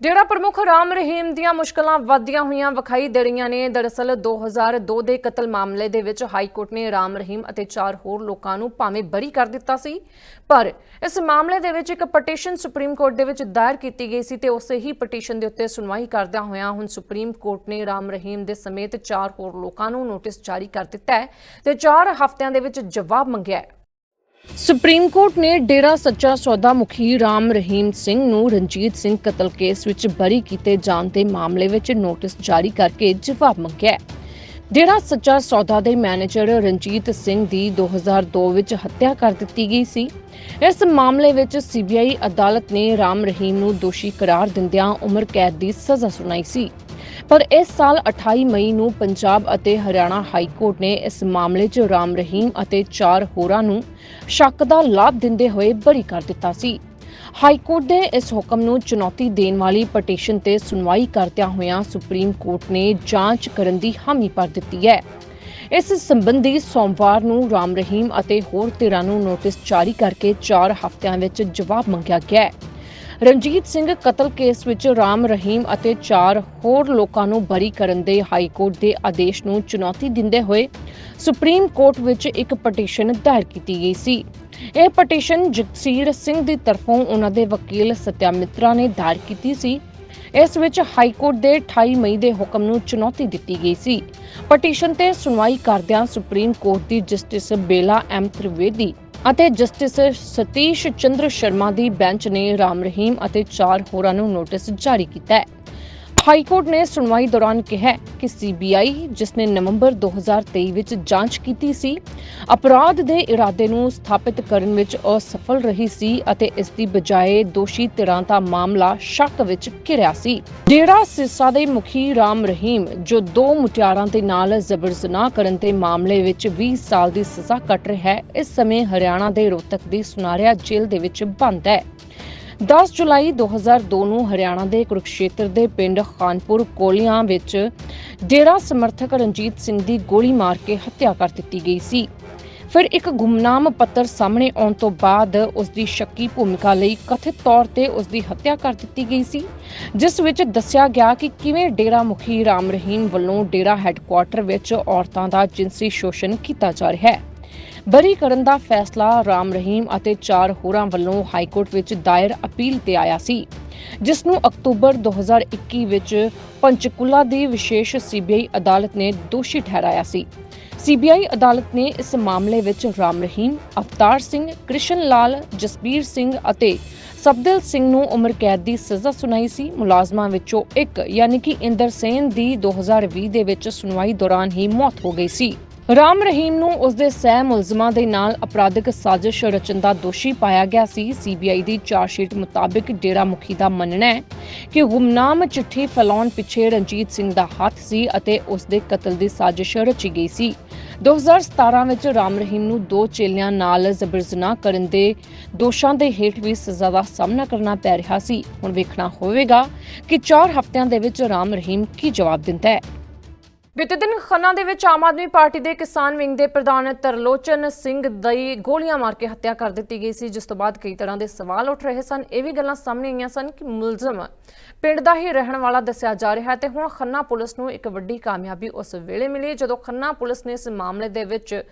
ਡੇਰਾ ਪ੍ਰਮੁੱਖ ਰਾਮ ਰਹੀਮ ਦੀਆਂ ਮੁਸ਼ਕਲਾਂ ਵੱਧਦੀਆਂ ਹੋਈਆਂ ਵਿਖਾਈ ਦੇ ਰਹੀਆਂ ਨੇ। ਦਰਅਸਲ 2002 ਦੇ ਕਤਲ ਮਾਮਲੇ ਦੇ ਵਿੱਚ ਹਾਈ ਕੋਰਟ ਨੇ ਰਾਮ ਰਹੀਮ ਅਤੇ ਚਾਰ ਹੋਰ ਲੋਕਾਂ ਨੂੰ ਭਾਵੇਂ ਬਰੀ ਕਰ ਦਿੱਤਾ ਸੀ, ਪਰ ਇਸ ਮਾਮਲੇ ਦੇ ਵਿੱਚ ਇੱਕ ਪਟੀਸ਼ਨ ਸੁਪਰੀਮ ਕੋਰਟ ਦੇ ਵਿੱਚ ਦਾਇਰ ਕੀਤੀ ਗਈ ਸੀ ਤੇ ਉਸੇ ਹੀ ਪਟੀਸ਼ਨ ਦੇ ਉੱਤੇ ਸੁਣਵਾਈ ਕਰਦਿਆਂ ਹੋਇਆਂ ਹੁਣ ਸੁਪਰੀਮ ਕੋਰਟ ਨੇ ਰਾਮ ਰਹੀਮ ਦੇ ਸਮੇਤ ਚਾਰ ਹੋਰ ਲੋਕਾਂ ਨੂੰ ਨੋਟਿਸ ਜਾਰੀ ਕਰ ਦਿੱਤਾ ਹੈ ਤੇ 4 ਹਫ਼ਤਿਆਂ ਦੇ ਵਿੱਚ ਜਵਾਬ ਮੰਗਿਆ ਹੈ। ਸੁਪਰੀਮ ਕੋਰਟ ਨੇ ਡੇਰਾ ਸੱਚਾ ਸੌਦਾ ਮੁਖੀ ਰਾਮ ਰਹੀਮ ਸਿੰਘ ਨੂੰ ਰਣਜੀਤ ਸਿੰਘ ਕਤਲ ਕੇਸ ਵਿੱਚ ਬਰੀ ਕੀਤੇ ਜਾਣ ਦੇ ਮਾਮਲੇ ਵਿੱਚ ਨੋਟਿਸ ਜਾਰੀ ਕਰਕੇ ਜਵਾਬ ਮੰਗਿਆ ਹੈ। ਡੇਰਾ ਸੱਚਾ ਸੌਦਾ ਦੇ ਮੈਨੇਜਰ ਰਣਜੀਤ ਸਿੰਘ ਦੀ 2002 ਵਿੱਚ ਹੱਤਿਆ ਕਰ ਦਿੱਤੀ ਗਈ ਸੀ। ਇਸ ਮਾਮਲੇ ਵਿੱਚ ਸੀਬੀਆਈ ਅਦਾਲਤ ਨੇ ਰਾਮ ਰਹੀਮ ਨੂੰ ਦੋਸ਼ੀ ਕਰਾਰ ਦਿੰਦਿਆਂ ਉਮਰ ਕੈਦ ਦੀ ਸਜ਼ਾ ਸੁਣਾਈ ਸੀ। ਪਰ ਇਸ ਸਾਲ 28 ਮਈ ਨੂੰ ਪੰਜਾਬ ਅਤੇ ਹਰਿਆਣਾ ਹਾਈ ਕੋਰਟ ਨੇ ਇਸ ਮਾਮਲੇ 'ਚ ਰਾਮ ਰਹੀਮ ਅਤੇ ਚਾਰ ਹੋਰਾਂ ਨੂੰ ਸ਼ੱਕ ਦਾ ਲਾਭ ਦਿੰਦੇ ਹੋਏ ਬਰੀ ਕਰ ਦਿੱਤਾ ਸੀ। ਹਾਈ ਕੋਰਟ ਦੇ ਇਸ ਹੁਕਮ ਨੂੰ ਚੁਣੌਤੀ ਦੇਣ ਵਾਲੀ ਪਟੀਸ਼ਨ ਤੇ ਸੁਣਵਾਈ ਕਰਦਿਆਂ ਹੋਇਆਂ ਸੁਪਰੀਮ ਕੋਰਟ ਨੇ ਜਾਂਚ ਕਰਨ ਦੀ ਹਾਮੀ ਭਰ ਦਿੱਤੀ ਹੈ। ਇਸ ਸੰਬੰਧੀ ਸੋਮਵਾਰ ਨੂੰ ਰਾਮ ਰਹੀਮ ਅਤੇ ਹੋਰ ਧਿਰਾਂ ਨੂੰ ਨੋਟਿਸ ਜਾਰੀ ਕਰਕੇ 4 ਹਫ਼ਤਿਆਂ ਵਿੱਚ ਜਵਾਬ ਮੰਗਿਆ ਗਿਆ ਹੈ। ਰਣਜੀਤ ਸਿੰਘ ਕਤਲ ਕੇਸ ਵਿੱਚ ਰਾਮ ਰਹੀਮ ਅਤੇ ਚਾਰ ਹੋਰ ਲੋਕਾਂ ਨੂੰ ਬਰੀ ਕਰਨ ਦੇ ਹਾਈ ਕੋਰਟ ਦੇ ਆਦੇਸ਼ ਨੂੰ ਚੁਣੌਤੀ ਦਿੰਦੇ ਹੋਏ ਸੁਪਰੀਮ ਕੋਰਟ ਵਿੱਚ ਇੱਕ ਪਟੀਸ਼ਨ ਦਾਇਰ ਕੀਤੀ ਗਈ ਸੀ। ਇਹ ਪਟੀਸ਼ਨ ਜਗਸੀਰ ਸਿੰਘ ਦੀ ਤਰਫੋਂ ਉਹਨਾਂ ਦੇ ਵਕੀਲ ਸਤਿਆ ਮਿੱਤਰਾ ਨੇ ਦਾਇਰ ਕੀਤੀ ਸੀ। ਇਸ ਵਿੱਚ ਹਾਈ ਕੋਰਟ ਦੇ 28 ਮਈ ਦੇ ਹੁਕਮ ਨੂੰ ਚੁਣੌਤੀ ਦਿੱਤੀ ਗਈ ਸੀ। ਪਟੀਸ਼ਨ ਤੇ ਸੁਣਵਾਈ ਕਰਦਿਆਂ ਸੁਪਰੀਮ ਕੋਰਟ ਦੀ ਜਸਟਿਸ ਬੇਲਾ ਐਮ ਤ੍ਰਿਵੇਦੀ ਅਤੇ ਜਸਟਿਸ ਸਤੀਸ਼ ਚੰਦਰ ਸ਼ਰਮਾ ਦੀ ਬੈਂਚ ਨੇ ਰਾਮ ਰਹੀਮ ਅਤੇ ਚਾਰ ਹੋਰਾਂ ਨੂੰ ਨੋਟਿਸ ਜਾਰੀ ਕੀਤਾ ਹੈ। ਹਾਈ ਕੋਰਟ ਨੇ ਸੁਣਵਾਈ ਦੌਰਾਨ ਕਿਹਾ ਕਿ ਸੀਬੀਆਈ ਜਿਸ ਨੇ ਨਵੰਬਰ 2023 ਵਿੱਚ ਜਾਂਚ ਕੀਤੀ ਸੀ, ਅਪਰਾਧ ਦੇ ਇਰਾਦੇ ਨੂੰ ਸਥਾਪਿਤ ਕਰਨ ਵਿੱਚ ਅਸਫਲ ਰਹੀ ਸੀ ਅਤੇ ਇਸ ਦੀ ਬਜਾਏ ਦੋਸ਼ੀ ਧਿਰਾਂ ਦਾ ਮਾਮਲਾ ਸ਼ੱਕ ਵਿੱਚ ਘਿਰਿਆ ਸੀ। ਡੇਰਾ ਸਿਰਸਾ ਦੇ ਮੁਖੀ ਰਾਮ ਰਹੀਮ, ਜੋ ਦੋ ਮੁਟਿਆਰਾਂ ਦੇ ਨਾਲ ਜ਼ਬਰ ਜ਼ਨਾਹ ਕਰਨ ਦੇ ਮਾਮਲੇ ਵਿੱਚ 20 ਸਾਲ ਦੀ ਸਜ਼ਾ ਕੱਟ ਰਿਹਾ ਹੈ, ਇਸ ਸਮੇਂ ਹਰਿਆਣਾ ਦੇ ਰੋਹਤਕ ਦੀ ਸੁਨਾਰਿਆ ਜੇਲ੍ਹ ਦੇ ਵਿੱਚ ਬੰਦ ਹੈ। 10 ਜੁਲਾਈ 2002 ਨੂੰ ਹਰਿਆਣਾ ਦੇ ਕੁਰੂਕਸ਼ੇਤਰ ਦੇ ਪਿੰਡ ਖਾਨਪੁਰ ਕੋਲੀਆਂ ਵਿੱਚ ਡੇਰਾ ਸਮਰਥਕ ਰਣਜੀਤ ਸਿੰਘ ਦੀ ਗੋਲੀ ਮਾਰ ਕੇ ਹੱਤਿਆ ਕਰ ਦਿੱਤੀ ਗਈ ਸੀ। ਫਿਰ ਇੱਕ ਗੁੰਮਨਾਮ ਪੱਤਰ ਸਾਹਮਣੇ ਆਉਣ ਤੋਂ ਬਾਅਦ ਉਸ ਦੀ ਸ਼ੱਕੀ ਭੂਮਿਕਾ ਲਈ ਕਥਿਤ ਤੌਰ ਤੇ ਉਸ ਦੀ ਹੱਤਿਆ ਕਰ ਦਿੱਤੀ ਗਈ ਸੀ, ਜਿਸ ਵਿੱਚ ਦੱਸਿਆ ਗਿਆ ਕਿ ਕਿਵੇਂ ਡੇਰਾ ਮੁਖੀ ਰਾਮ ਰਹੀਮ ਵੱਲੋਂ ਡੇਰਾ ਹੈੱਡਕੁਆਰਟਰ ਵਿੱਚ ਔਰਤਾਂ ਦਾ ਜਿਨਸੀ ਸ਼ੋਸ਼ਣ ਕੀਤਾ ਜਾ ਰਿਹਾ ਹੈ। ਬਰੀ ਕਰਨ ਦਾ ਫੈਸਲਾ ਰਾਮ ਰਹੀਮ ਅਤੇ ਚਾਰ ਹੋਰਾਂ ਵੱਲੋਂ ਹਾਈ ਕੋਰਟ ਵਿੱਚ ਦਾਇਰ ਅਪੀਲ ਤੇ ਆਇਆ ਸੀ, ਜਿਸ ਨੂੰ ਅਕਤੂਬਰ 2021 ਵਿੱਚ ਪੰਚਕੂਲਾ ਦੀ ਵਿਸ਼ੇਸ਼ ਸੀਬੀਆਈ ਅਦਾਲਤ ਨੇ ਦੋਸ਼ੀ ਠਹਿਰਾਇਆ ਸੀ। ਸੀਬੀਆਈ ਅਦਾਲਤ ਨੇ ਇਸ ਮਾਮਲੇ ਵਿੱਚ ਰਾਮ ਰਹੀਮ, ਅਵਤਾਰ ਸਿੰਘ, ਕ੍ਰਿਸ਼ਨ ਲਾਲ, ਜਸਬੀਰ ਸਿੰਘ ਅਤੇ ਸਬਦਿਲ ਸਿੰਘ ਨੂੰ ਉਮਰ ਕੈਦ ਦੀ ਸਜ਼ਾ ਸੁਣਾਈ ਸੀ। ਮੁਲਾਜ਼ਮਾਂ ਵਿੱਚੋਂ ਇੱਕ, ਯਾਨੀ ਕਿ ਇੰਦਰ ਸੇਨ ਦੀ 2020 ਦੇ ਵਿੱਚ ਸੁਣਵਾਈ ਦੌਰਾਨ ਹੀ ਮੌਤ ਹੋ ਗਈ ਸੀ। ਰਾਮ ਰਹੀਮ ਨੂੰ ਉਸਦੇ ਸਹਿ ਮੁਲਜ਼ਮਾਂ ਦੇ ਨਾਲ ਅਪਰਾਧਿਕ ਸਾਜ਼ਿਸ਼ ਰਚਨ ਦਾ ਦੋਸ਼ੀ ਪਾਇਆ ਗਿਆ ਸੀ। ਸੀਬੀਆਈ ਦੀ ਚਾਰਜਸ਼ੀਟ ਮੁਤਾਬਕ ਡੇਰਾ ਮੁਖੀ ਦਾ ਮੰਨਣਾ ਹੈ ਕਿ ਗੁਮਨਾਮ ਚਿੱਠੀ ਫੈਲਾਉਣ ਪਿੱਛੇ ਰਣਜੀਤ ਸਿੰਘ ਦਾ ਹੱਥ ਸੀ ਅਤੇ ਉਸ ਦੇ ਕਤਲ ਦੀ ਸਾਜ਼ਿਸ਼ ਰਚੀ ਗਈ ਸੀ। 2017 ਵਿੱਚ ਰਾਮ ਰਹੀਮ ਨੂੰ ਦੋ ਚੇਲਿਆਂ ਨਾਲ ਜ਼ਬਰ ਜ਼ਨਾਹ ਕਰਨ ਦੇ ਦੋਸ਼ਾਂ ਦੇ ਹੇਠ ਵੀ ਸਜ਼ਾ ਦਾ ਸਾਹਮਣਾ ਕਰਨਾ ਪੈ ਰਿਹਾ ਸੀ। ਹੁਣ ਵੇਖਣਾ ਹੋਵੇਗਾ ਕਿ 4 ਹਫ਼ਤਿਆਂ ਦੇ ਵਿੱਚ ਰਾਮ ਰਹੀਮ ਕੀ ਜਵਾਬ ਦਿੰਦਾ ਹੈ। ਬੀਤੇ ਦਿਨ ਖੰਨਾ ਦੇ ਵਿੱਚ ਆਮ ਆਦਮੀ ਪਾਰਟੀ ਦੇ ਕਿਸਾਨ ਵਿੰਗ ਦੇ ਪ੍ਰਧਾਨ ਤਰਲੋਚਨ ਸਿੰਘ ਦੀ ਗੋਲੀਆਂ ਮਾਰ ਕੇ ਹੱਤਿਆ ਕਰ ਦਿੱਤੀ ਗਈ ਸੀ, ਜਿਸ ਤੋਂ ਬਾਅਦ ਕਈ ਤਰ੍ਹਾਂ ਦੇ ਸਵਾਲ ਉੱਠ ਰਹੇ ਸਨ। ਇਹ ਵੀ ਗੱਲਾਂ ਸਾਹਮਣੇ ਆਈਆਂ ਸਨ ਕਿ ਮੁਲਜ਼ਮ ਪਿੰਡ ਦਾ ਹੀ ਰਹਿਣ ਵਾਲਾ ਦੱਸਿਆ ਜਾ ਰਿਹਾ ਹੈ ਤੇ ਹੁਣ ਖੰਨਾ ਪੁਲਿਸ ਨੂੰ ਇੱਕ ਵੱਡੀ ਕਾਮਯਾਬੀ ਉਸ ਵੇਲੇ ਮਿਲੀ, ਜਦੋਂ ਖੰਨਾ ਪੁਲਿਸ ਨੇ ਇਸ ਮਾਮਲੇ ਦੇ ਵਿੱਚ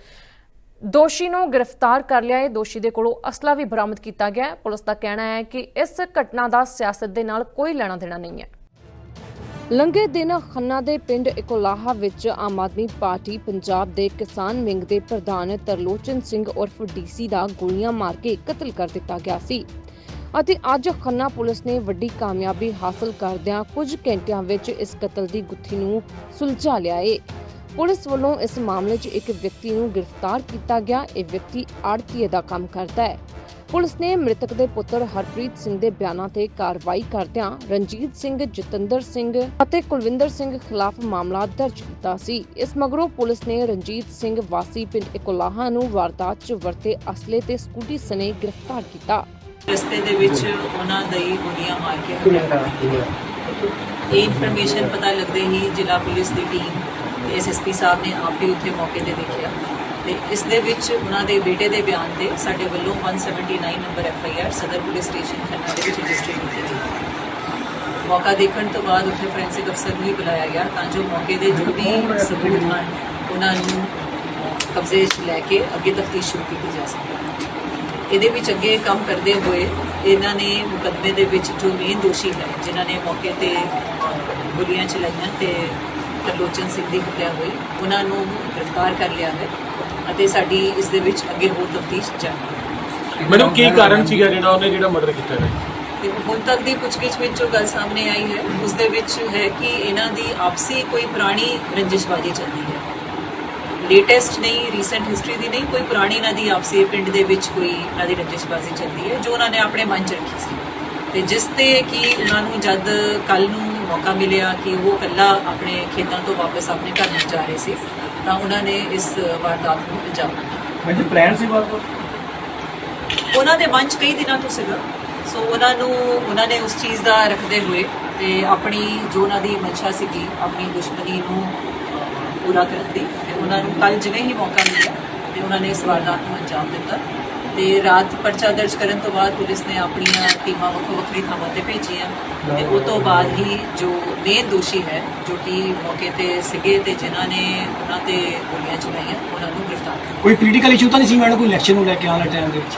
ਦੋਸ਼ੀ ਨੂੰ ਗ੍ਰਿਫਤਾਰ ਕਰ ਲਿਆ। ਹੈ ਦੋਸ਼ੀ ਦੇ ਕੋਲੋਂ ਅਸਲਾ ਵੀ ਬਰਾਮਦ ਕੀਤਾ ਗਿਆ। ਹੈ ਪੁਲਿਸ ਦਾ ਕਹਿਣਾ ਹੈ ਕਿ ਇਸ ਘਟਨਾ ਦਾ ਸਿਆਸਤ ਦੇ ਨਾਲ ਕੋਈ ਲੈਣਾ ਦੇਣਾ ਨਹੀਂ ਹੈ। ਲੰਘੇ ਦਿਨ ਖੰਨਾ ਦੇ ਪਿੰਡ ਇਕੋਲਾਹਾ ਵਿੱਚ ਆਮ ਆਦਮੀ ਪਾਰਟੀ ਪੰਜਾਬ ਦੇ ਕਿਸਾਨ ਵਿੰਗ ਦੇ ਪ੍ਰਧਾਨ ਤਰਲੋਚਨ ਸਿੰਘ ਉਰਫ ਡੀਸੀ ਦਾ ਗੋਲੀਆਂ ਮਾਰ ਕੇ ਕਤਲ ਕਰ ਦਿੱਤਾ ਗਿਆ ਸੀ। ਅਤੇ ਅੱਜ ਖੰਨਾ ਪੁਲਿਸ ਨੇ ਵੱਡੀ ਕਾਮਯਾਬੀ ਹਾਸਲ ਕਰਦਿਆਂ ਕੁਝ ਘੰਟਿਆਂ ਵਿੱਚ ਇਸ ਕਤਲ ਦੀ ਗੁੱਥੀ ਨੂੰ ਸੁਲਝਾ ਲਿਆ ਏ। ਪੁਲਿਸ ਵੱਲੋਂ ਇਸ ਮਾਮਲੇ 'ਚ ਇੱਕ ਵਿਅਕਤੀ ਨੂੰ ਗ੍ਰਿਫਤਾਰ ਕੀਤਾ ਗਿਆ। ਇਹ ਵਿਅਕਤੀ ਆੜਤੀਏ ਦਾ ਕੰਮ ਕਰਦਾ ਹੈ। ਪੁਲਿਸ ਨੇ ਮ੍ਰਿਤਕ ਦੇ ਪੁੱਤਰ ਹਰਪ੍ਰੀਤ ਸਿੰਘ ਦੇ ਬਿਆਨਾਂ ਤੇ ਕਾਰਵਾਈ ਕਰਦਿਆਂ ਰਣਜੀਤ ਸਿੰਘ ਜਤਿੰਦਰ ਸਿੰਘ ਅਤੇ ਕੁਲਵਿੰਦਰ ਸਿੰਘ ਖਿਲਾਫ ਮਾਮਲਾ ਦਰਜ ਕੀਤਾ ਸੀ। ਇਸ ਮਗਰੋਂ ਪੁਲਿਸ ਨੇ ਰਣਜੀਤ ਸਿੰਘ ਵਾਸੀ ਪਿੰਡ ਇਕੋਲਾਹਾ ਨੂੰ ਵਾਰਦਾਤ 'ਚ ਵਰਤੇ ਅਸਲੇ ਤੇ ਸਕੂਟੀ ਸਣੇ ਗ੍ਰਿਫਤਾਰ ਕੀਤਾ। ਰਸਤੇ ਦੇ ਵਿੱਚ ਉਹਨਾਂ ਦੀ ਗੋਲੀਆਂ ਮਾਰ ਕੇ ਦਿੱਤੀ ਇਹ ਇਨਫੋਰਮੇਸ਼ਨ ਪਤਾ ਲੱਗਦੇ ਹੀ ਜ਼ਿਲ੍ਹਾ ਪੁਲਿਸ ਦੀ ਟੀਮ ਐਸਐਸਪੀ ਸਾਹਿਬ ਨੇ ਆਪ ਵੀ ਉੱਥੇ ਮੌਕੇ ਤੇ ਦੇਖਿਆ। ਤੇ ਇਸ ਦੇ ਵਿੱਚ ਉਹਨਾਂ ਦੇ ਬੇਟੇ ਦੇ ਬਿਆਨ ਤੇ ਸਾਡੇ ਵੱਲੋਂ 179 ਨੰਬਰ ਐੱਫ ਆਈ ਆਰ ਸਦਰ ਪੁਲਿਸ ਸਟੇਸ਼ਨ ਖੰਨਾ ਦੇ ਵਿੱਚ ਰਜਿਸਟਰ ਕੀਤੀ ਗਈ ਮੌਕਾ ਦੇਖਣ ਤੋਂ ਬਾਅਦ ਉੱਥੇ ਫੋਰੈਂਸਿਕ ਅਫਸਰ ਵੀ ਬੁਲਾਇਆ ਗਿਆ ਤਾਂ ਜੋ ਮੌਕੇ ਦੇ ਜੋ ਵੀ ਸਬੂਤ ਹਨ, ਉਹਨਾਂ ਨੂੰ ਕਬਜ਼ੇ 'ਚ ਲੈ ਕੇ ਅੱਗੇ ਤਫਤੀਸ਼ ਸ਼ੁਰੂ ਕੀਤੀ ਜਾ ਸਕੇ। ਇਹਦੇ ਵਿੱਚ ਅੱਗੇ ਕੰਮ ਕਰਦੇ ਹੋਏ ਇਹਨਾਂ ਨੇ ਮੁਕੱਦਮੇ ਦੇ ਵਿੱਚ ਜੋ ਮੇਨ ਦੋਸ਼ੀ ਹੈ ਜਿਨ੍ਹਾਂ ਨੇ ਮੌਕੇ ਤੇ ਗੋਲੀਆਂ ਚਲਾਈਆਂ ਤੇ ਤਰਲੋਚਨ ਸਿੰਘ ਦੀ ਹੱਤਿਆ ਹੋਈ, ਉਹਨਾਂ ਨੂੰ ਗ੍ਰਿਫਤਾਰ ਕਰ ਲਿਆ ਹੈ। ਅਤੇ ਸਾਡੀ ਇਸ ਦੇ ਵਿੱਚ ਅੱਗੇ ਹੋਰ ਤਫਤੀਸ਼ ਜਾਰੀ ਹੈ। ਮੈਡਮ ਕੀ ਕਾਰਨ ਸੀਗਾ ਜਿਹੜਾ ਉਹਨੇ ਜਿਹੜਾ ਮਰਡਰ ਕੀਤਾ ਹੈ? ਤੇ ਹੁਣ ਤੱਕ ਦੀ ਪੁੱਛਗਿੱਛ ਵਿੱਚ ਜੋ ਗੱਲ ਸਾਹਮਣੇ ਆਈ ਹੈ ਉਸ ਦੇ ਵਿੱਚ ਹੈ ਕਿ ਇਹਨਾਂ ਦੀ ਆਪਸੀ ਕੋਈ ਪੁਰਾਣੀ ਰੰਜਿਸ਼ਬਾਜ਼ੀ ਚੱਲਦੀ ਹੈ। ਲੇਟੈਸਟ ਨਹੀਂ ਰੀਸੈਂਟ ਹਿਸਟਰੀ ਦੀ ਨਹੀਂ ਕੋਈ ਪੁਰਾਣੀ ਇਹਨਾਂ ਦੀ ਆਪਸੀ ਪਿੰਡ ਦੇ ਵਿੱਚ ਕੋਈ ਇਹਨਾਂ ਦੀ ਰੰਜਿਸ਼ਬਾਜ਼ੀ ਚੱਲਦੀ ਹੈ ਜੋ ਉਹਨਾਂ ਨੇ ਆਪਣੇ ਮਨ 'ਚ ਰੱਖੀ ਸੀ। ਤੇ ਜਿਸ ਤੇ ਕਿ ਉਹਨਾਂ ਨੂੰ ਜਦ ਕੱਲ ਨੂੰ ਮੌਕਾ ਮਿਲਿਆ ਕਿ ਉਹ ਇਕੱਲਾ ਆਪਣੇ ਖੇਤਾਂ ਤੋਂ ਵਾਪਸ ਆਪਣੇ ਘਰ ਨੂੰ ਜਾ ਰਹੇ ਸੀ ਤਾਂ ਉਹਨਾਂ ਨੇ ਇਸ ਵਾਰਦਾਤ ਨੂੰ ਅੰਜਾਮ ਦਿੱਤਾ। ਮੈਨੂੰ ਪਲਾਨ ਸੀ ਬਾਤ ਉਹਨਾਂ ਦੇ ਮਨ 'ਚ ਕਈ ਦਿਨਾਂ ਤੋਂ ਸੀਗਾ। ਸੋ ਉਹਨਾਂ ਨੂੰ ਉਹਨਾਂ ਨੇ ਉਸ ਚੀਜ਼ ਦਾ ਰੱਖਦੇ ਹੋਏ ਤੇ ਆਪਣੀ ਜੋ ਉਹਨਾਂ ਦੀ ਮਨਸ਼ਾ ਸੀਗੀ ਆਪਣੀ ਦੁਸ਼ਮਣੀ ਨੂੰ ਪੂਰਾ ਕਰਨ ਦੀ ਤੇ ਉਹਨਾਂ ਨੂੰ ਕੱਲ ਜਿਵੇਂ ਹੀ ਮੌਕਾ ਮਿਲਿਆ ਤੇ ਉਹਨਾਂ ਨੇ ਇਸ ਵਾਰਦਾਤ ਨੂੰ ਅੰਜਾਮ ਦਿੱਤਾ। ਤੇ ਰਾਤ ਪਰਚਾ ਦਰਜ ਕਰਨ ਤੋਂ ਬਾਅਦ ਪੁਲਿਸ ਨੇ ਆਪਣੀਆਂ ਟੀਮਾਂ ਵੱਖੋ ਵੱਖਰੀ ਥਾਵਾਂ ਤੇ ਭੇਜੀਆਂ ਤੇ ਉਸ ਤੋਂ ਬਾਅਦ ਹੀ ਜੋ ਮੇਨ ਦੋਸ਼ੀ ਹੈ ਜੋ ਕਿ ਮੌਕੇ ਤੇ ਸੀਗੇ ਤੇ ਜਿਨ੍ਹਾਂ ਨੇ ਉਹਨਾਂ ਤੇ ਗੋਲੀਆਂ ਚਲਾਈਆਂ ਉਹਨਾਂ ਨੂੰ ਗ੍ਰਿਫਤਾਰ ਕੀਤਾ ਕੋਈ ਪੋਲੀਟੀਕਲ ਇਸ਼ੂ ਤਾਂ ਨਹੀਂ ਸੀ ਮੈਡਮ ਕੋਈ ਇਲੈਕਸ਼ਨ ਨੂੰ ਲੈ ਕੇ ਆਉਣ ਵਾਲੇ ਟਾਈਮ ਦੇ ਵਿੱਚ?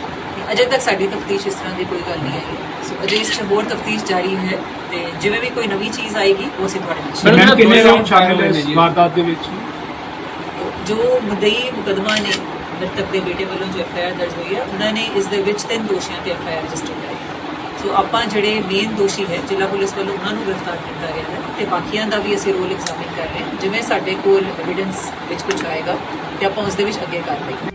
ਅਜੇ ਤੱਕ ਸਾਡੀ ਤਫਤੀਸ਼ ਇਸ ਤਰ੍ਹਾਂ ਦੀ ਕੋਈ ਗੱਲ ਨਹੀਂ ਆਈ। ਸੋ ਅਜੇ ਇਸ 'ਚ ਹੋਰ ਤਫਤੀਸ਼ ਜਾਰੀ ਹੈ ਤੇ ਜਿਵੇਂ ਵੀ ਕੋਈ ਨਵੀਂ ਚੀਜ਼ ਆਏਗੀ ਉਹ ਅਸੀਂ ਤੁਹਾਡੇ ਨਾਲ ਮੈਡਮ ਕਿੰਨੇ ਸ਼ਾਮਿਲ ਹੋਏ ਨੇ ਵਾਰਦਾਤ ਦੇ ਵਿੱਚ। ਜੋ ਮੁਦਈ ਮੁਕਦਮਾ ਨੇ ਮ੍ਰਿਤਕ ਦੇ ਬੇਟੇ ਵੱਲੋਂ ਜੋ ਐਫਆਈਆਰ ਦਰਜ ਹੋਈ ਹੈ, ਉਹਨਾਂ ਨੇ ਇਸ ਦੇ ਵਿੱਚ ਤਿੰਨ ਦੋਸ਼ੀਆਂ ਤੇ ਐਫਆਈਆਰ ਰਜਿਸਟਰ ਕਰਾਈ। ਸੋ ਆਪਾਂ ਜਿਹੜੇ ਮੇਨ ਦੋਸ਼ੀ ਹੈ, ਜ਼ਿਲ੍ਹਾ ਪੁਲਿਸ ਵੱਲੋਂ ਉਹਨਾਂ ਨੂੰ ਗ੍ਰਿਫਤਾਰ ਕੀਤਾ ਗਿਆ ਹੈ ਤੇ ਬਾਕੀਆਂ ਦਾ ਵੀ ਅਸੀਂ ਰੋਲ ਐਗਜ਼ਾਮਿਨ ਕਰ ਰਹੇ ਹਾਂ। ਜਿਵੇਂ ਸਾਡੇ ਕੋਲ ਐਵੀਡੈਂਸ ਵਿੱਚ ਕੁਝ ਆਏਗਾ ਤੇ ਆਪਾਂ ਉਸ ਦੇ ਵਿੱਚ ਅੱਗੇ ਕਾਰਵਾਈ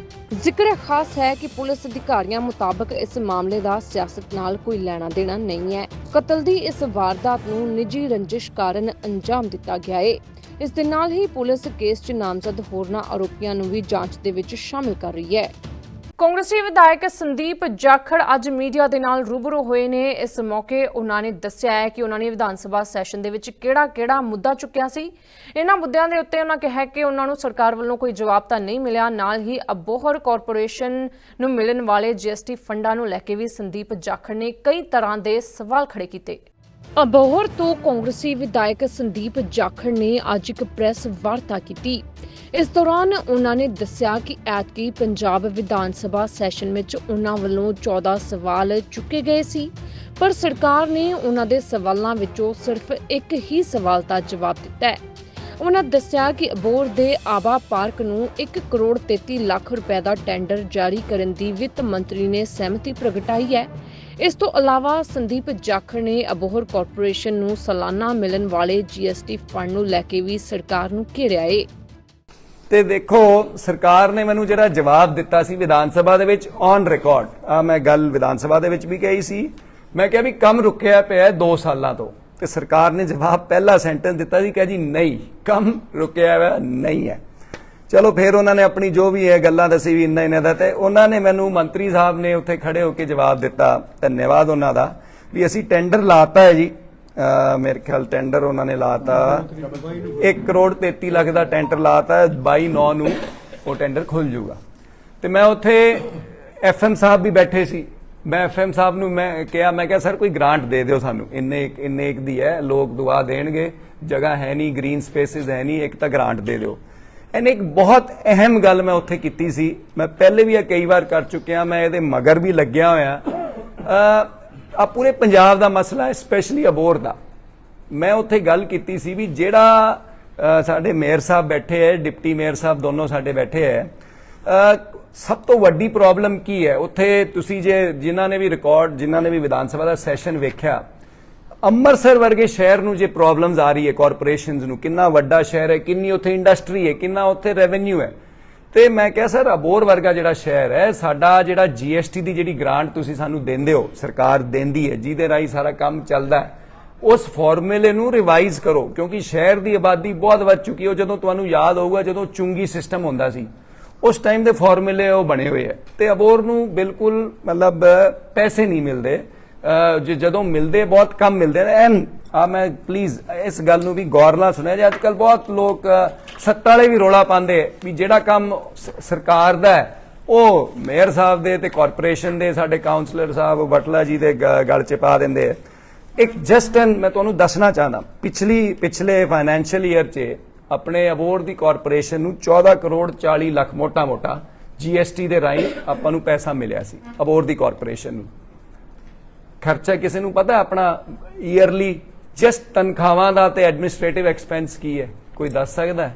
ਜ਼ਿਕਰ ਖਾਸ ਹੈ ਕਿ ਪੁਲਿਸ ਅਧਿਕਾਰੀਆਂ ਮੁਤਾਬਕ ਇਸ ਮਾਮਲੇ ਦਾ ਸਿਆਸਤ ਨਾਲ ਕੋਈ ਲੈਣਾ ਦੇਣਾ ਨਹੀਂ ਹੈ। ਕਤਲ ਦੀ ਇਸ ਵਾਰਦਾਤ ਨੂੰ ਨਿੱਜੀ ਰੰਜਿਸ਼ ਕਾਰਨ ਅੰਜਾਮ ਦਿੱਤਾ ਗਿਆ ਹੈ ਇਸ ਦੇ ਨਾਲ ਹੀ ਪੁਲਿਸ ਕੇਸ 'ਚ ਨਾਮਜ਼ਦ ਹੋਰਨਾਂ ਆਰੋਪੀਆਂ ਨੂੰ ਵੀ ਜਾਂਚ ਦੇ ਵਿੱਚ ਸ਼ਾਮਿਲ ਕਰ ਰਹੀ ਹੈ। ਕਾਂਗਰਸੀ ਵਿਧਾਇਕ ਸੰਦੀਪ ਜਾਖੜ ਅੱਜ ਮੀਡੀਆ ਦੇ ਨਾਲ ਰੂਬਰੂ ਹੋਏ ਨੇ। ਇਸ ਮੌਕੇ ਉਹਨਾਂ ਨੇ ਦੱਸਿਆ ਹੈ ਕਿ ਉਹਨਾਂ ਨੇ ਵਿਧਾਨ ਸਭਾ ਸੈਸ਼ਨ ਦੇ ਵਿੱਚ ਕਿਹੜਾ-ਕਿਹੜਾ ਮੁੱਦਾ ਚੁੱਕਿਆ ਸੀ। ਇਹਨਾਂ ਮੁੱਦਿਆਂ ਦੇ ਉੱਤੇ ਉਹਨਾਂ ਕਿਹਾ ਕਿ ਉਹਨਾਂ ਨੂੰ ਸਰਕਾਰ ਵੱਲੋਂ ਕੋਈ ਜਵਾਬ ਤਾਂ ਨਹੀਂ ਮਿਲਿਆ। ਨਾਲ ਹੀ ਅਬੋਹਰ ਕਾਰਪੋਰੇਸ਼ਨ ਨੂੰ ਮਿਲਣ ਵਾਲੇ ਜੀਐਸਟੀ ਫੰਡਾਂ ਨੂੰ ਲੈ ਕੇ ਵੀ ਸੰਦੀਪ ਜਾਖੜ ਨੇ ਕਈ ਤਰ੍ਹਾਂ ਦੇ ਸਵਾਲ ਖੜੇ ਕੀਤੇ। ਅਬੋਹਰ ਤੋਂ ਕਾਂਗਰਸੀ ਵਿਧਾਇਕ ਸੰਦੀਪ ਜਾਖੜ ਨੇ ਅੱਜ ਇੱਕ ਪ੍ਰੈਸ ਵਾਰਤਾ ਕੀਤੀ। ਇਸ ਦੌਰਾਨ ਉਹਨਾਂ ਨੇ ਦੱਸਿਆ ਕਿ ਐਤਕੀ ਪੰਜਾਬ ਵਿਧਾਨ ਸਭਾ ਸੈਸ਼ਨ ਵਿੱਚ ਉਹਨਾਂ ਵੱਲੋਂ 14 ਸਵਾਲ ਚੁੱਕੇ ਗਏ ਸੀ, ਪਰ ਸਰਕਾਰ ਨੇ ਉਹਨਾਂ ਦੇ ਸਵਾਲਾਂ ਵਿੱਚੋਂ ਸਿਰਫ ਇੱਕ ਹੀ ਸਵਾਲ ਦਾ ਜਵਾਬ ਦਿੱਤਾ ਹੈ। ਉਹਨਾਂ ਦੱਸਿਆ ਕਿ ਅਬੋਹਰ ਦੇ ਆਬਾ ਪਾਰਕ ਨੂੰ 1 ਕਰੋੜ 33 ਲੱਖ ਰੁਪਏ ਦਾ ਟੈਂਡਰ ਜਾਰੀ ਕਰਨ ਦੀ ਵਿੱਤ ਮੰਤਰੀ ਨੇ ਸਹਿਮਤੀ ਪ੍ਰਗਟਾਈ ਹੈ। ਇਸ ਤੋਂ ਇਲਾਵਾ ਸੰਦੀਪ ਜਾਖੜ ਨੇ ਅਬੋਹਰ ਕਾਰਪੋਰੇਸ਼ਨ ਨੂੰ ਸਾਲਾਨਾ ਮਿਲਣ ਵਾਲੇ ਜੀਐਸਟੀ ਫੰਡ ਨੂੰ ਲੈ ਕੇ ਵੀ ਸਰਕਾਰ ਨੂੰ ਘੇਰਿਆ ਏ। ਤੇ ਦੇਖੋ, ਸਰਕਾਰ ਨੇ ਮੈਨੂੰ ਜਿਹੜਾ ਜਵਾਬ ਦਿੱਤਾ ਸੀ ਵਿਧਾਨ ਸਭਾ ਦੇ ਵਿੱਚ ਔਨ ਰਿਕਾਰਡ ਆ ਮੈਂ ਗੱਲ ਵਿਧਾਨ ਸਭਾ ਦੇ ਵਿੱਚ ਵੀ ਕਹੀ ਸੀ। ਮੈਂ ਕਿਹਾ ਵੀ ਕੰਮ ਰੁਕਿਆ ਪਿਆ 2 ਸਾਲਾਂ ਤੋਂ। ਤੇ ਸਰਕਾਰ ਨੇ ਜਵਾਬ ਪਹਿਲਾ ਸੈਂਟੈਂਸ ਦਿੱਤਾ ਸੀ ਕਿ ਜੀ ਨਹੀਂ, ਕੰਮ ਰੁਕਿਆ ਹੋਇਆ ਨਹੀਂ ਹੈ। ਚਲੋ ਫਿਰ ਉਹਨਾਂ ਨੇ ਆਪਣੀ ਜੋ ਵੀ ਹੈ ਗੱਲਾਂ ਦੱਸੀ ਵੀ ਇੰਨਾ ਇੰਨਾ ਦਾ ਤੇ ਉਹਨਾਂ ਨੇ ਮੈਨੂੰ ਮੰਤਰੀ ਸਾਹਿਬ ਨੇ ਉੱਥੇ ਖੜੇ ਹੋ ਕੇ ਜਵਾਬ ਦਿੱਤਾ, ਧੰਨਵਾਦ ਉਹਨਾਂ ਦਾ, ਵੀ ਅਸੀਂ ਟੈਂਡਰ ਲਾਤਾ ਹੈ ਜੀ। ਮੇਰੇ ਖਿਆਲ ਟੈਂਡਰ ਉਹਨਾਂ ਨੇ ਲਾਤਾ। 1 ਕਰੋੜ 33 ਲੱਖ ਦਾ ਟੈਂਡਰ ਲਾਤਾ 22 9 ਨੂੰ ਉਹ ਟੈਂਡਰ ਖੁੱਲ ਜਾਊਗਾ। ਤੇ ਮੈਂ ਉੱਥੇ ਐਫਐਮ ਸਾਹਿਬ ਵੀ ਬੈਠੇ ਸੀ। ਮੈਂ ਐਫਐਮ ਸਾਹਿਬ ਨੂੰ ਮੈਂ ਕਿਹਾ ਮੈਂ ਕਿਹਾ, ਸਰ, ਕੋਈ ਗ੍ਰਾਂਟ ਦੇ ਦਿਓ ਸਾਨੂੰ। ਇੰਨੇ ਇੰਨੇ ਇੱਕ ਦੀ ਹੈ, ਲੋਕ ਦੁਆ ਦੇਣਗੇ, ਜਗ੍ਹਾ ਹੈ ਨਹੀਂ ਗ੍ਰੀਨ ਸਪੇਸਿਸ ਹੈ ਨਹੀਂ, ਇੱਕ ਤਾਂ ਗ੍ਰਾਂਟ ਦੇ ਦਿਓ। ਇਹਨੇ ਇੱਕ ਬਹੁਤ ਅਹਿਮ ਗੱਲ ਮੈਂ ਉੱਥੇ ਕੀਤੀ ਸੀ ਮੈਂ ਪਹਿਲੇ ਵੀ ਇਹ ਕਈ ਵਾਰ ਕਰ ਚੁੱਕਿਆ ਮੈਂ ਇਹਦੇ ਮਗਰ ਵੀ ਲੱਗਿਆ ਹੋਇਆ ਆ ਪੂਰੇ ਪੰਜਾਬ ਦਾ ਮਸਲਾ ਹੈ ਸਪੈਸ਼ਲੀ ਅਬੋਰ ਦਾ ਮੈਂ ਉੱਥੇ ਗੱਲ ਕੀਤੀ ਸੀ ਵੀ ਜਿਹੜਾ ਸਾਡੇ ਮੇਅਰ ਸਾਹਿਬ ਬੈਠੇ ਹੈ ਡਿਪਟੀ ਮੇਅਰ ਸਾਹਿਬ ਦੋਨੋਂ ਸਾਡੇ ਬੈਠੇ ਹੈ ਸਭ ਤੋਂ ਵੱਡੀ ਪ੍ਰੋਬਲਮ ਕੀ ਹੈ ਉੱਥੇ ਤੁਸੀਂ ਜੇ ਜਿਨ੍ਹਾਂ ਨੇ ਵੀ ਰਿਕਾਰਡ ਜਿਨ੍ਹਾਂ ਨੇ ਵੀ ਵਿਧਾਨ ਸਭਾ ਦਾ ਸੈਸ਼ਨ ਵੇਖਿਆ ਅੰਮ੍ਰਿਤਸਰ ਵਰਗੇ ਸ਼ਹਿਰ ਨੂੰ ਜੇ ਪ੍ਰੋਬਲਮਸ ਆ ਰਹੀ ਹੈ ਕਾਰਪੋਰੇਸ਼ਨਸ ਨੂੰ, ਕਿੰਨਾ ਵੱਡਾ ਸ਼ਹਿਰ ਹੈ, ਕਿੰਨੀ ਉੱਥੇ ਇੰਡਸਟਰੀ ਹੈ, ਕਿੰਨਾ ਉੱਥੇ ਰੈਵਨਿਊ ਹੈ। ਤੇ ਮੈਂ ਕਿਹਾ, ਸਰ ਅਬੋਰ ਵਰਗਾ ਜਿਹੜਾ ਸ਼ਹਿਰ ਹੈ, ਸਾਡਾ ਜਿਹੜਾ ਜੀਐਸਟੀ ਦੀ ਜਿਹੜੀ ਗ੍ਰਾਂਟ ਤੁਸੀਂ ਸਾਨੂੰ ਦਿੰਦੇ ਹੋ, ਸਰਕਾਰ ਦਿੰਦੀ ਹੈ, ਜਿਹਦੇ ਰਾਹੀਂ ਸਾਰਾ ਕੰਮ ਚੱਲਦਾ ਹੈ, ਉਸ ਫਾਰਮੂਲੇ ਨੂੰ ਰਿਵਾਈਜ਼ ਕਰੋ, ਕਿਉਂਕਿ ਸ਼ਹਿਰ ਦੀ ਆਬਾਦੀ ਬਹੁਤ ਵੱਧ ਚੁੱਕੀ ਹੈ। ਉਹ ਜਦੋਂ ਤੁਹਾਨੂੰ ਯਾਦ ਹੋਊਗਾ, ਜਦੋਂ ਚੁੰਗੀ ਸਿਸਟਮ ਹੁੰਦਾ ਸੀ, ਉਸ ਟਾਈਮ ਦੇ ਫਾਰਮੂਲੇ ਉਹ ਬਣੇ ਹੋਏ ਹੈ। ਤੇ ਅਬੋਰ ਨੂੰ ਬਿਲਕੁਲ ਮਤਲਬ, ਪੈਸੇ ਨਹੀਂ ਮਿਲਦੇ। ਜੇ ਜਦੋਂ ਮਿਲਦੇ, ਬਹੁਤ ਕਮ ਮਿਲਦੇ ਨੇ। ਐਨ, ਆ ਮੈਂ ਪਲੀਜ਼ ਇਸ ਗੱਲ ਨੂੰ ਵੀ ਗੌਰ ਨਾਲ ਸੁਣਿਆ ਜੇ ਅੱਜ ਕੱਲ ਬਹੁਤ ਲੋਕ ਸੱਤਾ ਵਾਲੇ ਵੀ ਰੋਲਾ ਪਾਉਂਦੇ ਵੀ ਜਿਹੜਾ ਕੰਮ ਸਰਕਾਰ ਦਾ ਹੈ, ਉਹ ਮੇਅਰ ਸਾਹਿਬ ਦੇ ਤੇ ਕਾਰਪੋਰੇਸ਼ਨ ਦੇ, ਸਾਡੇ ਕਾਉਂਸਲਰ ਸਾਹਿਬ ਬਟਲਾ ਜੀ ਦੇ ਗ- ਗਲ ਚ ਪਾ ਦਿੰਦੇ ਆ। ਇੱਕ ਜਸਟ ਐਨ ਮੈਂ ਤੁਹਾਨੂੰ ਦੱਸਣਾ ਚਾਹੁੰਦਾ, ਪਿਛਲੀ, ਪਿਛਲੇ ਫਾਈਨੈਂਸ਼ੀਅਲ ਈਅਰ 'ਚ ਆਪਣੇ ਅਬੋਰ ਦੀ ਕਾਰਪੋਰੇਸ਼ਨ ਨੂੰ 14 ਕਰੋੜ 40 ਲੱਖ ਮੋਟਾ ਮੋਟਾ ਜੀਐਸਟੀ ਦੇ ਰਾਹੀਂ ਆਪਾਂ ਨੂੰ ਪੈਸਾ ਮਿਲਿਆ ਸੀ ਅਬੋਰ ਦੀ ਕਾਰਪੋਰੇਸ਼ਨ ਨੂੰ। ਖਰਚਾ ਕਿਸੇ ਨੂੰ ਪਤਾ, ਆਪਣਾ ਈਅਰਲੀ ਜਸਟ ਤਨਖਾਹਾਂ ਦਾ ਤੇ ਐਡਮਿਨਿਸਟ੍ਰੇਟਿਵ ਐਕਸਪੈਂਸ ਕੀ ਹੈ? ਕੋਈ ਦੱਸ ਸਕਦਾ? ਹੈ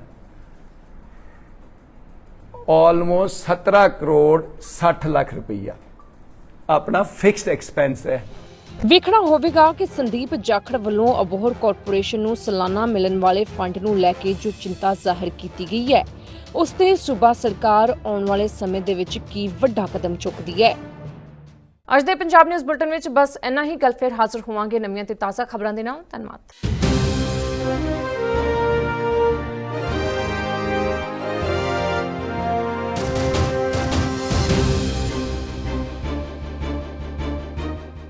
ਆਲਮੋਸਟ 17 ਕਰੋੜ 60 ਲੱਖ ਰੁਪਈਆ। ਆਪਣਾ ਫਿਕਸਡ ਐਕਸਪੈਂਸ ਹੈ। ਵੇਖਣਾ ਹੋਵੇਗਾ ਕਿ ਸੰਦੀਪ ਜਾਖੜ ਵੱਲੋਂ ਅਬੋਹਰ ਕਾਰਪੋਰੇਸ਼ਨ ਨੂੰ ਸਾਲਾਨਾ ਮਿਲਣ ਵਾਲੇ ਫੰਡ ਨੂੰ ਲੈ ਕੇ ਜੋ ਚਿੰਤਾ ਜ਼ਾਹਿਰ ਕੀਤੀ ਗਈ ਹੈ, ਉਸ ਤੇ ਸੂਬਾ ਸਰਕਾਰ ਆਉਣ ਵਾਲੇ ਸਮੇਂ ਦੇ ਵਿੱਚ ਕੀ ਵੱਡਾ ਕਦਮ ਚੁੱਕਦੀ ਹੈ। ਅੱਜ ਦੇ ਪੰਜਾਬ ਨਿਊਜ਼ ਬੁਲਟਨ ਵਿੱਚ ਬਸ ਇੰਨਾ ਹੀ। ਗੱਲ ਫਿਰ ਹਾਜ਼ਰ ਹੋਵਾਂਗੇ ਨਵੀਆਂ ਤੇ ਤਾਜ਼ਾ ਖਬਰਾਂ ਦੇ ਨਾਲ। ਧੰਨਵਾਦ।